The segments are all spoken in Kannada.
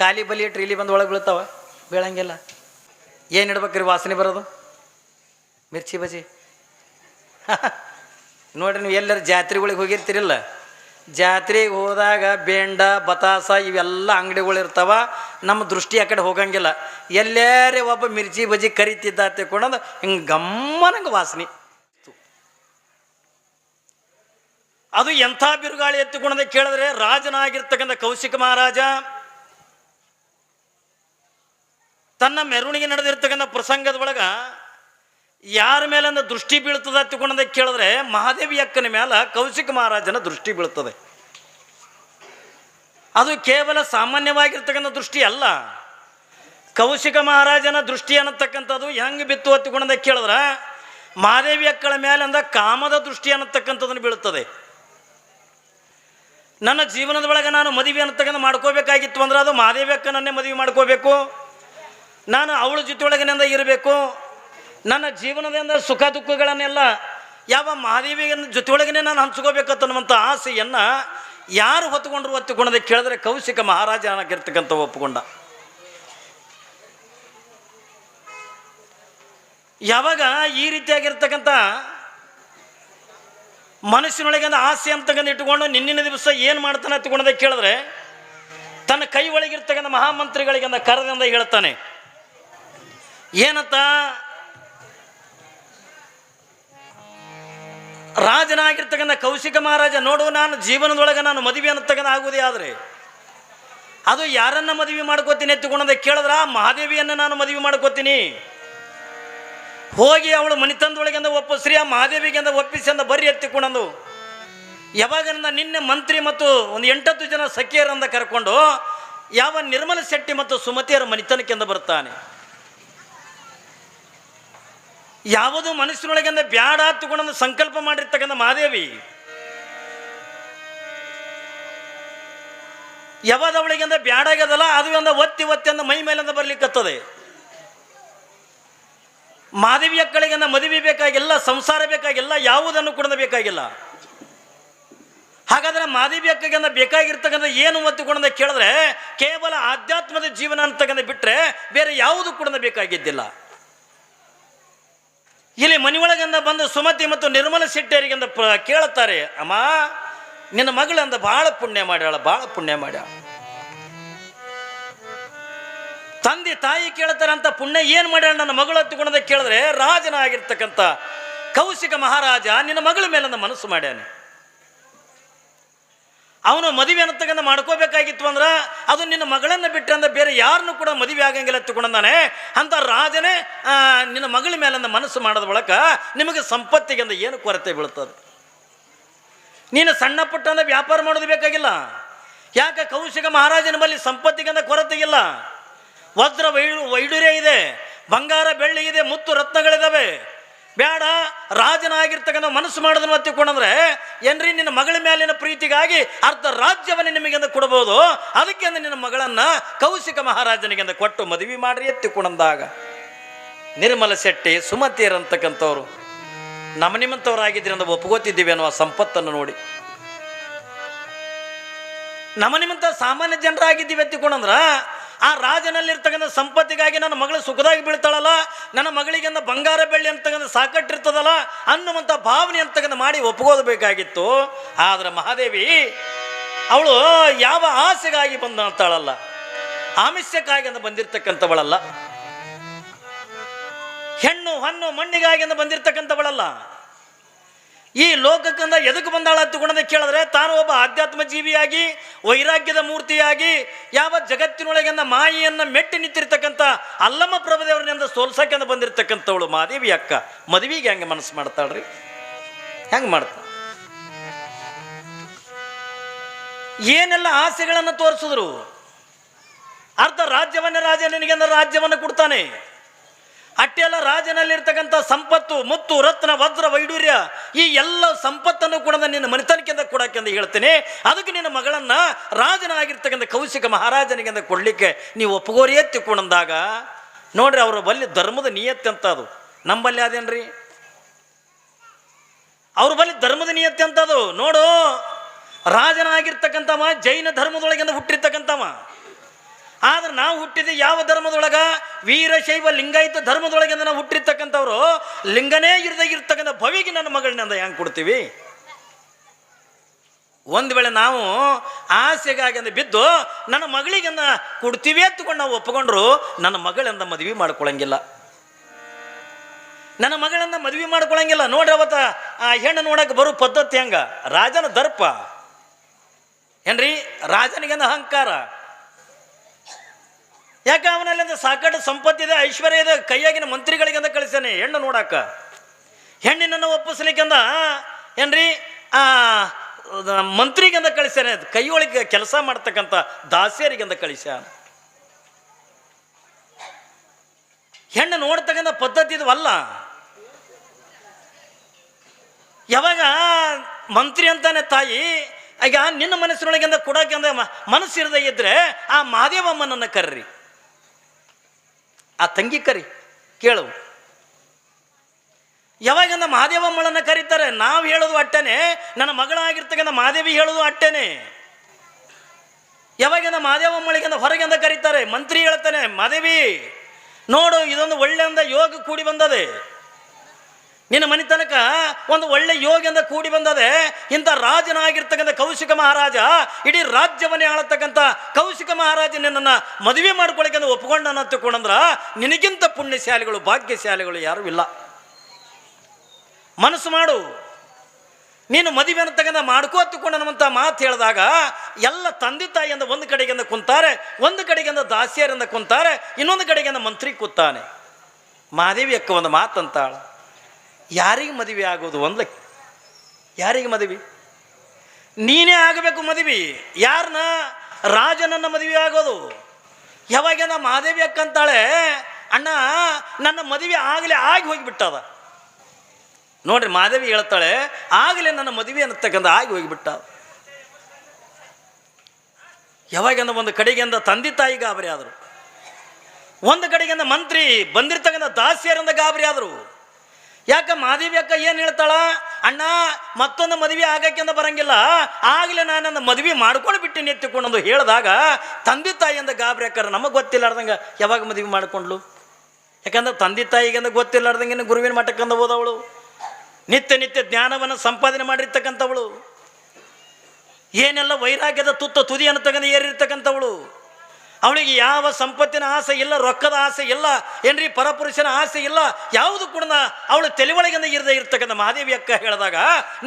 ಖಾಲಿ ಬಲಿ ಇಟ್ರಿ ಇಲ್ಲಿ ಬಂದು ಒಳಗೆ ಬೀಳ್ತಾವ? ಬೀಳಂಗಿಲ್ಲ. ಏನು ಇಡ್ಬೇಕ್ರಿ ವಾಸನೆ ಬರೋದು? ಮಿರ್ಚಿ ಬಜಿ. ನೋಡ್ರಿ ನೀವು ಎಲ್ಲರ ಜಾತ್ರೆಗಳಿಗೆ ಹೋಗಿರ್ತೀರಿಲ್ಲ? ಜಾತ್ರೆಗೆ ಹೋದಾಗ ಬೇಂಡ, ಬತಾಸ ಇವೆಲ್ಲ ಅಂಗಡಿಗಳು ಇರ್ತಾವ. ನಮ್ಮ ದೃಷ್ಟಿ ಆ ಕಡೆ ಹೋಗಂಗಿಲ್ಲ. ಎಲ್ಲರೇ ಒಬ್ಬ ಮಿರ್ಚಿ ಬಜಿ ಕರಿತಿದ್ದ ತಿಳ್ಕೊಂಡಂದು ಹಿಂಗೆ ಗಮ್ಮನಂಗೆ ವಾಸನೆ. ಅದು ಎಂಥ ಬಿರುಗಾಳಿ ಎತ್ತಿಕೊಂಡಂತ ಕೇಳಿದ್ರೆ ರಾಜನಾಗಿರ್ತಕ್ಕಂಥ ಕೌಶಿಕ ಮಹಾರಾಜ ತನ್ನ ಮೆರವಣಿಗೆ ನಡೆದಿರ್ತಕ್ಕಂಥ ಪ್ರಸಂಗದ ಒಳಗ ಯಾರ ಮೇಲಂದ ದೃಷ್ಟಿ ಬೀಳ್ತದ ತಿಳ್ಕೊಂಡಂತ ಕೇಳಿದ್ರೆ ಮಹಾದೇವಿ ಅಕ್ಕನ ಮೇಲೆ ಕೌಶಿಕ ಮಹಾರಾಜನ ದೃಷ್ಟಿ ಬೀಳ್ತದೆ. ಅದು ಕೇವಲ ಸಾಮಾನ್ಯವಾಗಿರ್ತಕ್ಕಂಥ ದೃಷ್ಟಿ ಅಲ್ಲ. ಕೌಶಿಕ ಮಹಾರಾಜನ ದೃಷ್ಟಿ ಅನ್ನತಕ್ಕಂಥದ್ದು ಹೆಂಗೆ ಬಿತ್ತು ಹತ್ತಿಕೊಂಡಂತ ಕೇಳಿದ್ರೆ ಮಹಾದೇವಿ ಅಕ್ಕಳ ಮೇಲಿಂದ ಕಾಮದ ದೃಷ್ಟಿ ಅನ್ನತಕ್ಕಂಥದ್ದನ್ನು ಬೀಳುತ್ತದೆ ನನ್ನ ಜೀವನದ ಒಳಗೆ ನಾನು ಮದುವೆ ಅನ್ನತಕ್ಕಂಥ ಮಾಡ್ಕೋಬೇಕಾಗಿತ್ತು ಅಂದ್ರೆ ಅದು ಮಹಾದೇವಿ ಅಕ್ಕನನ್ನೇ ಮದುವೆ ಮಾಡ್ಕೋಬೇಕು. ನಾನು ಅವಳ ಜೊತೆಯೊಳಗಿನಿಂದ ಇರಬೇಕು. ನನ್ನ ಜೀವನದಿಂದ ಸುಖ ದುಃಖಗಳನ್ನೆಲ್ಲ ಯಾವ ಮಹಾದೇವಿಯ ಜೊತೆಯೊಳಗನೆ ನಾನು ಹಂಚ್ಕೋಬೇಕನ್ನುವಂಥ ಆಸೆಯನ್ನು ಯಾರು ಹೊತ್ತುಕೊಂಡ್ರು ಹೊತ್ತುಕೊಂಡದೆ ಕೇಳಿದ್ರೆ ಕೌಶಿಕ ಮಹಾರಾಜ ಆಗಿರ್ತಕ್ಕಂಥ ಒಪ್ಪಿಕೊಂಡ. ಯಾವಾಗ ಈ ರೀತಿಯಾಗಿರ್ತಕ್ಕಂಥ ಮನಸ್ಸಿನೊಳಗೆ ಆಸೆ ಅಂತಕ್ಕಂಥ ಇಟ್ಟುಕೊಂಡು ನಿನ್ನಿನ ದಿವಸ ಏನು ಮಾಡ್ತಾನೆ ಹತ್ಕೊಂಡದೆ ಕೇಳಿದ್ರೆ ತನ್ನ ಕೈ ಒಳಗಿರ್ತಕ್ಕಂಥ ಮಹಾಮಂತ್ರಿಗಳಿಗೆ ಅಂದ ಕರದಿಂದ ಹೇಳ್ತಾನೆ ಏನತ್ತ ರಾಜನಾಗಿರ್ತಕ್ಕಂಥ ಕೌಶಿಕ ಮಹಾರಾಜ, ನೋಡು ನಾನು ಜೀವನದೊಳಗೆ ನಾನು ಮದುವೆ ಅನ್ನತಕ್ಕಂಥ ಆಗುವುದೇ ಆದರೆ. ಅದು ಯಾರನ್ನ ಮದುವೆ ಮಾಡ್ಕೋತೀನಿ ಎತ್ತುಕೊಂಡಂದ ಕೇಳಿದ್ರ? ಮಹಾದೇವಿಯನ್ನು ನಾನು ಮದುವೆ ಮಾಡ್ಕೋತೀನಿ. ಹೋಗಿ ಅವಳು ಮನಿತನದೊಳಗಿಂದ ಒಪ್ಪಿಸ್ರಿ, ಆ ಮಹಾದೇವಿಗೆಂದ ಒಪ್ಪಿಸಿ ಅಂದ ಬರ್ರಿ ಎತ್ತಿಕೊಂಡಂದು ಯಾವಾಗಿಂದ ನಿನ್ನೆ ಮಂತ್ರಿ ಮತ್ತು ಒಂದು ಎಂಟತ್ತು ಜನ ಸಖಿಯರಂದ ಕರ್ಕೊಂಡು, ಯಾವ ನಿರ್ಮಲ ಶೆಟ್ಟಿ ಮತ್ತು ಸುಮತಿಯರ ಮನಿತನಕ್ಕೆಂದು ಬರ್ತಾನೆ. ಯಾವುದು ಮನಸ್ಸಿನೊಳಗಿಂದ ಬ್ಯಾಡ ತಗೊಂಡು ಸಂಕಲ್ಪ ಮಾಡಿರ್ತಕ್ಕಂಥ ಮಹಾದೇವಿ. ಯಾವಾಗ ಅವಳಿಗಿಂದ ಬ್ಯಾಡಾಗ್ಯದಲ್ಲ ಅದು ಒಂದು ಒತ್ತಿ ಒತ್ತಿ ಅಂದ ಮೈ ಮೇಲಿಂದ ಬರ್ಲಿಕ್ಕತ್ತದೆ ಮಾದೇವಿ ಅಕ್ಕಳಿಗೆ ಮದುವೆ ಬೇಕಾಗಿಲ್ಲ ಸಂಸಾರ ಬೇಕಾಗಿಲ್ಲ ಯಾವುದನ್ನು ಕೂಡ ಬೇಕಾಗಿಲ್ಲ. ಹಾಗಾದ್ರೆ ಮಾದೇವಿ ಅಕ್ಕಗೆ ಬೇಕಾಗಿರ್ತಕ್ಕಂಥ ಏನು ಒತ್ತುಕೊಂಡ ಕೇಳಿದ್ರೆ, ಕೇವಲ ಆಧ್ಯಾತ್ಮದ ಜೀವನ ಅಂತಕ್ಕಂಥ ಬಿಟ್ಟರೆ ಬೇರೆ ಯಾವುದು ಕೂಡ ಬೇಕಾಗಿದ್ದಿಲ್ಲ. ಇಲ್ಲಿ ಮನೆಯೊಳಗಿಂದ ಬಂದು ಸುಮತಿ ಮತ್ತು ನಿರ್ಮಲ ಶೆಟ್ಟಿಯರಿಗಿಂದ ಕೇಳುತ್ತಾರೆ, ಅಮ್ಮ, ನಿನ್ನ ಮಗಳಂದ ಭಾಳ ಪುಣ್ಯ ಮಾಡ್ಯಾಳ, ಭಾಳ ಪುಣ್ಯ ಮಾಡ್ಯಾಳ. ತಂದೆ ತಾಯಿ ಕೇಳ್ತಾರೆ ಅಂತ ಪುಣ್ಯ ಏನು ಮಾಡ್ಯಾಳ ನನ್ನ ಮಗಳು? ಗುಣದ ಕೇಳಿದ್ರೆ, ರಾಜನಾಗಿರ್ತಕ್ಕಂಥ ಕೌಶಿಕ ಮಹಾರಾಜ ನಿನ್ನ ಮಗಳ ಮೇಲೆ ಮನಸ್ಸು ಮಾಡ್ಯಾನೆ. ಅವನು ಮದುವೆ ಅನ್ನತಕ್ಕಂಥ ಮಾಡ್ಕೋಬೇಕಾಗಿತ್ತು ಅಂದ್ರೆ ಅದು ನಿನ್ನ ಮಗಳನ್ನು ಬಿಟ್ಟರೆ ಅಂದ್ರೆ ಬೇರೆ ಯಾರನ್ನೂ ಕೂಡ ಮದುವೆ ಆಗಂಗಿಲ್ಲ ಎತ್ತುಕೊಂಡಾನೆ ಅಂತ ರಾಜನೇ ನಿನ್ನ ಮಗಳ ಮೇಲಿಂದ ಮನಸ್ಸು ಮಾಡೋದ ಬಳಕ ನಿಮಗೆ ಸಂಪತ್ತಿಗೆ ಅಂದ ಏನು ಕೊರತೆ ಬೀಳ್ತದೆ? ನೀನು ಸಣ್ಣ ಪುಟ್ಟ ಅಂದ್ರೆ ವ್ಯಾಪಾರ ಮಾಡೋದು ಬೇಕಾಗಿಲ್ಲ. ಯಾಕೆ ಕೌಶಿಕ ಮಹಾರಾಜನ ಬಳಿ ಸಂಪತ್ತಿಗಂದ ಕೊರತೆಗಿಲ್ಲ ವಜ್ರ ವೈಡು ವೈಡೂರ್ಯ ಇದೆ, ಬಂಗಾರ ಬೆಳ್ಳಿ ಇದೆ, ಮುತ್ತು ರತ್ನಗಳಿದಾವೆ. ಬೇಡ ರಾಜನಾಗಿರ್ತಕ್ಕಂಥ ಮನಸ್ಸು ಮಾಡೋದನ್ನು ಒತ್ತಿಕೊಂಡಂದ್ರೆ ಏನ್ರಿ ನಿನ್ನ ಮಗಳ ಮೇಲಿನ ಪ್ರೀತಿಗಾಗಿ ಅರ್ಧ ರಾಜ್ಯವನ್ನು ನಿಮಗೆಂದು ಕೊಡಬಹುದು ಅದಕ್ಕೆ ನಿನ್ನ ಮಗಳನ್ನ ಕೌಶಿಕ ಮಹಾರಾಜನಿಗೆಂದ ಕೊಟ್ಟು ಮದುವೆ ಮಾಡ್ರಿ ಎತ್ತಿಕೊಂಡಂದಾಗ ನಿರ್ಮಲ ಶೆಟ್ಟಿ ಸುಮತಿಯರಂತಕ್ಕಂಥವ್ರು ನಮ್ಮ ನಿಮ್ಮಂಥವ್ರಾಗಿದ್ದೀರಿ ಅಂತ ಒಪ್ಕೋತಿದ್ದೀವಿ ಅನ್ನುವ ಸಂಪತ್ತನ್ನು ನೋಡಿ. ನಮ್ಮ ನಿಮ್ಮಂಥ ಸಾಮಾನ್ಯ ಜನರಾಗಿದ್ದೀವಿ ಎತ್ತಿಕೊಂಡಂದ್ರ ಆ ರಾಜನಲ್ಲಿರ್ತಕ್ಕಂಥ ಸಂಪತ್ತಿಗಾಗಿ ನನ್ನ ಮಗಳು ಸುಖದಾಗಿ ಬೀಳ್ತಾಳಲ್ಲ, ನನ್ನ ಮಗಳಿಗೆ ಅಂದ ಬಂಗಾರ ಬೆಳ್ಳಿ ಅಂತಕ್ಕಂಥ ಸಾಕಟ್ಟಿರ್ತದಲ್ಲ ಅನ್ನುವಂಥ ಭಾವನೆ ಅಂತಕ್ಕಂಥ ಮಾಡಿ ಒಪ್ಕೋದಬೇಕಾಗಿತ್ತು ಆದರೆ ಆದ್ರೆ ಮಹಾದೇವಿ, ಅವಳು ಯಾವ ಆಸೆಗಾಗಿ ಬಂದ ಅಂತಾಳಲ್ಲ, ಆಮಿಷ್ಯಕ್ಕಾಗಿ ಅಂತ ಬಂದಿರತಕ್ಕಂಥವಳಲ್ಲ. ಹೆಣ್ಣು ಹಣ್ಣು ಮಣ್ಣಿಗಾಗಿ ಅಂತ ಬಂದಿರ್ತಕ್ಕಂಥವಳಲ್ಲ. ಈ ಲೋಕಕ್ಕಂದ ಎದಕ್ಕೆ ಬಂದಾಳ ಗುಣದ ಕೇಳಿದ್ರೆ ತಾನು ಒಬ್ಬ ಆಧ್ಯಾತ್ಮ ಜೀವಿಯಾಗಿ ವೈರಾಗ್ಯದ ಮೂರ್ತಿಯಾಗಿ, ಯಾವ ಜಗತ್ತಿನೊಳಗಿಂದ ಮಾಯಿಯನ್ನ ಮೆಟ್ಟಿ ನಿಂತಿರ್ತಕ್ಕಂಥ ಅಲ್ಲಮ್ಮ ಪ್ರಭುದೇವರನಿಂದ ಸೋಲ್ಸಕ್ಕಂತ ಬಂದಿರತಕ್ಕಂಥವಳು ಮಾದೇವಿ ಅಕ್ಕ. ಮದುವೆಗೆ ಹೆಂಗೆ ಮನಸ್ಸು ಮಾಡ್ತಾಳ್ರಿ? ಹೆಂಗೆ ಮಾಡ್ತಾ ಏನೆಲ್ಲ ಆಸೆಗಳನ್ನು ತೋರಿಸಿದ್ರು? ಅರ್ಧ ರಾಜ್ಯವನ್ನೇ ರಾಜ ನಿನಗೆಂದ ರಾಜ್ಯವನ್ನು ಕೊಡ್ತಾನೆ. ಅಟ್ಟೆಲ್ಲ ರಾಜನಲ್ಲಿರ್ತಕ್ಕಂಥ ಸಂಪತ್ತು, ಮುತ್ತು, ರತ್ನ, ವಜ್ರ ವೈಡೂರ್ಯ ಈ ಎಲ್ಲ ಸಂಪತ್ತನ್ನು ಕೂಡ ನಿನ್ನ ಮನೆತನಕ್ಕಿಂದ ಕೊಡಕ್ಕೆಂದ ಹೇಳ್ತೇನೆ. ಅದಕ್ಕೆ ನಿನ್ನ ಮಗಳನ್ನ ರಾಜನಾಗಿರ್ತಕ್ಕಂಥ ಕೌಶಿಕ ಮಹಾರಾಜನಿಗೆಂದ ಕೊಡಲಿಕ್ಕೆ ನೀವು ಒಪ್ಪಗೋರಿ ತಿಕ್ಕೊಂಡಂದಾಗ ನೋಡ್ರಿ ಅವರ ಬಲ್ಲಿ ಧರ್ಮದ ನಿಯತ್ತೆ ಅಂತ ಅದು. ನಂಬಲ್ಲಿ ಅದೇನ್ರಿ? ಅವ್ರ ಬಳಿ ಧರ್ಮದ ನಿಯತ್ತೆ ಅಂತ ಅದು. ನೋಡು, ರಾಜನಾಗಿರ್ತಕ್ಕಂಥವ ಜೈನ ಧರ್ಮದೊಳಗಿಂದ ಹುಟ್ಟಿರ್ತಕ್ಕಂಥವ. ಆದ್ರೆ ನಾವು ಹುಟ್ಟಿದ ಯಾವ ಧರ್ಮದೊಳಗ? ವೀರಶೈವ ಲಿಂಗಾಯಿತ ಧರ್ಮದೊಳಗೆ ನಾವು ಹುಟ್ಟಿರ್ತಕ್ಕಂಥವ್ರು. ಲಿಂಗನೇ ಇರದೇ ಇರ್ತಕ್ಕಂಥ ಭವಿಗೆ ನನ್ನ ಮಗಳನ್ನ ಹೆಂಗೆ ಕೊಡ್ತೀವಿ? ಒಂದು ವೇಳೆ ನಾವು ಆಸೆಗಾಗಿ ಬಿದ್ದು ನನ್ನ ಮಗಳಿಗೆನ್ನ ಕೊಡ್ತೀವಿ ಅಂತಕೊಂಡು ನಾವು ಒಪ್ಪಿಕೊಂಡ್ರು ನನ್ನ ಮಗಳಿಂದ ಮದುವೆ ಮಾಡ್ಕೊಳಂಗಿಲ್ಲ. ನನ್ನ ಮಗಳನ್ನ ಮದುವೆ ಮಾಡ್ಕೊಳಂಗಿಲ್ಲ. ನೋಡ್ರಿ ಅವತ್ತ ಆ ಹೆಣ್ಣು ನೋಡಕ್ಕೆ ಬರೋ ಪದ್ಧತಿ ಹೆಂಗ? ರಾಜನ ದರ್ಪ. ಏನ್ರಿ? ರಾಜನಿಗೆ ಅಹಂಕಾರ. ಯಾಕೆ ಅವನಲ್ಲಿ ಸಾಕಷ್ಟು ಸಂಪತ್ತಿದೆ ಐಶ್ವರ್ಯ ಇದೆ, ಕೈಯಾಗಿನ ಮಂತ್ರಿಗಳಿಗಂದ ಕಳಿಸ್ಯಾನೆ, ಹೆಣ್ಣು ನೋಡಾಕ. ಹೆಣ್ಣಿನನ್ನು ಒಪ್ಪಿಸ್ಲಿಕ್ಕಂದ ಏನ್ರಿ, ಆ ಮಂತ್ರಿಗಂದ ಕಳಿಸ್ಯಾನೆ ಕೈಯೊಳಗೆ ಕೆಲಸ ಮಾಡ್ತಕ್ಕಂಥ ದಾಸಿಯರಿಗಂದ ಕಳಿಸ್ಯಾನ ಹೆಣ್ಣು ನೋಡ್ತಕ್ಕಂಥ ಪದ್ಧತಿ ಇದವಲ್ಲ ಯಾವಾಗ ಮಂತ್ರಿ ಅಂತಾನೆ ತಾಯಿ ಈಗ ನಿನ್ನ ಮನಸ್ಸಿನೊಳಗಿಂದ ಕೊಡೋಕೆ ಅಂದ್ರೆ ಮನಸ್ಸಿರದೇ ಇದ್ರೆ ಆ ಮಹಾದೇವಮ್ಮನನ್ನು ಕರ್ರಿ. ಆ ತಂಗಿ ಕರಿ, ಕೇಳು. ಯಾವಾಗಿಂದ ಮಹಾದೇವಮ್ಮಳನ್ನ ಕರೀತಾರೆ? ನಾವು ಹೇಳೋದು ಅಟ್ಟನೆ, ನನ್ನ ಮಗಳಾಗಿರ್ತಕ್ಕಂಥ ಮಹಾದೇವಿ ಹೇಳೋದು ಅಟ್ಟೆನೆ. ಯಾವಾಗಿಂದ ಮಹಾದೇವಮ್ಮಳಿಗಿಂದ ಹೊರಗೆಂದ ಕರೀತಾರೆ? ಮಂತ್ರಿ ಹೇಳ್ತಾನೆ ಮಾದೇವಿ ನೋಡು, ಇದೊಂದು ಒಳ್ಳೆಯಂದ ಯೋಗ ಕೂಡಿ ಬಂದದೆ. ನಿನ್ನ ಮನೆ ತನಕ ಒಂದು ಒಳ್ಳೆ ಯೋಗಿಯಿಂದ ಕೂಡಿ ಬಂದದೆ, ಇಂಥ ರಾಜನಾಗಿರ್ತಕ್ಕಂಥ ಕೌಶಿಕ ಮಹಾರಾಜ, ಇಡೀ ರಾಜ್ಯವನ್ನೇ ಆಳತಕ್ಕಂಥ ಕೌಶಿಕ ಮಹಾರಾಜ ನಿನ್ನನ್ನು ಮದುವೆ ಮಾಡ್ಕೊಳಕ್ಕೆ ಒಪ್ಕೊಂಡನ ತಗೊಂಡಂದ್ರ ನಿನಗಿಂತ ಪುಣ್ಯಶಾಲಿಗಳು, ಭಾಗ್ಯಶಾಲಿಗಳು ಯಾರೂ ಇಲ್ಲ. ಮನಸ್ಸು ಮಾಡು. ನೀನು ಮದುವೆ ಅನ್ನತಕ್ಕಂಥ ತಗೊಂಡ ಅನ್ನುವಂಥ ಮಾತು ಹೇಳಿದಾಗ, ಎಲ್ಲ ತಂದೆ ತಾಯಿಯಿಂದ ಒಂದು ಕಡೆಗಿಂದ ಕುಂತಾರೆ, ಒಂದು ಕಡೆಗಿಂದ ದಾಸಿಯರಿಂದ ಕುಂತಾರೆ, ಇನ್ನೊಂದು ಕಡೆಗಿಂದ ಮಂತ್ರಿ ಕೂತಾನೆ. ಮಾದೇವಿ ಅಕ್ಕ ಒಂದು ಮಾತಂತಾಳ. ಯಾರಿಗೆ ಮದುವೆ ಆಗೋದು ಒಂದ್ಲ ಯಾರಿಗೆ ಮದುವೆ? ನೀನೇ ಆಗಬೇಕು ಮದುವೆ. ಯಾರನ್ನ ರಾಜನನ್ನ ಮದುವೆ ಆಗೋದು. ಯಾವಾಗ ಮಹಾದೇವಿ ಅಕ್ಕಂತಾಳೆ ಅಣ್ಣ, ನನ್ನ ಮದುವೆ ಆಗಲೇ ಆಗಿ ಹೋಗಿಬಿಟ್ಟದ. ನೋಡ್ರಿ, ಮಾದೇವಿ ಹೇಳ್ತಾಳೆ, ಆಗಲೇ ನನ್ನ ಮದುವೆ ಅನ್ನತಕ್ಕಂಥ ಆಗಿ ಹೋಗಿಬಿಟ್ಟ. ಯಾವಾಗಂದ ಒಂದು ಕಡೆಗೆಂದ ತಂದೆ ತಾಯಿ ಗಾಬರಿ ಆದರು. ಒಂದು ಕಡೆಗಿಂದ ಮಂತ್ರಿ ಬಂದಿರ್ತಕ್ಕಂಥ ದಾಸಿಯರಿಂದ ಗಾಬರಿ ಆದರು. ಯಾಕ ಮಾದೇವಿ ಅಕ್ಕ ಏನು ಹೇಳ್ತಾಳ? ಅಣ್ಣ, ಮತ್ತೊಂದು ಮದುವೆ ಅಂತ ಬರಂಗಿಲ್ಲ. ಆಗಲೇ ನಾನು ನನ್ನ ಮದುವೆ ಮಾಡ್ಕೊಂಡು ಬಿಟ್ಟಿನಿ ನೆತ್ತಿಕೊಂಡು ಹೇಳಿದಾಗ, ತಂದೆ ತಾಯಿಯಿಂದ ಗಾಬರಿ ಅಕ್ಕಾರ, ನಮಗೆ ಗೊತ್ತಿಲ್ಲಾರ್ದಂಗೆ ಯಾವಾಗ ಮದುವೆ ಮಾಡ್ಕೊಂಡ್ಲು? ಯಾಕಂದ್ರೆ ತಂದೆ ತಾಯಿಗಿಂದ ಗೊತ್ತಿಲ್ಲಾರ್ದಂಗೆ ಗುರುವಿನ ಮಠಕ್ಕಂದ ಹೋದವಳು. ನಿತ್ಯ ನಿತ್ಯ ಜ್ಞಾನವನ್ನು ಸಂಪಾದನೆ ಮಾಡಿರ್ತಕ್ಕಂಥವಳು. ಏನೆಲ್ಲ ವೈರಾಗ್ಯದ ತುತ್ತ ತುದಿಯನ್ನು ತಗೊಂಡು ಏರಿರ್ತಕ್ಕಂಥವಳು. ಅವಳಿಗೆ ಯಾವ ಸಂಪತ್ತಿನ ಆಸೆ ಇಲ್ಲ, ರೊಕ್ಕದ ಆಸೆ ಇಲ್ಲ, ಏನ್ರಿ ಪರಪುರುಷನ ಆಸೆ ಇಲ್ಲ, ಯಾವುದು ಕೂಡ ಅವಳು ತೆಲಿವಳಗಿಂದ ಇರದೇ ಇರ್ತಕ್ಕಂಥ ಮಹಾದೇವಿ ಅಕ್ಕ ಹೇಳಿದಾಗ,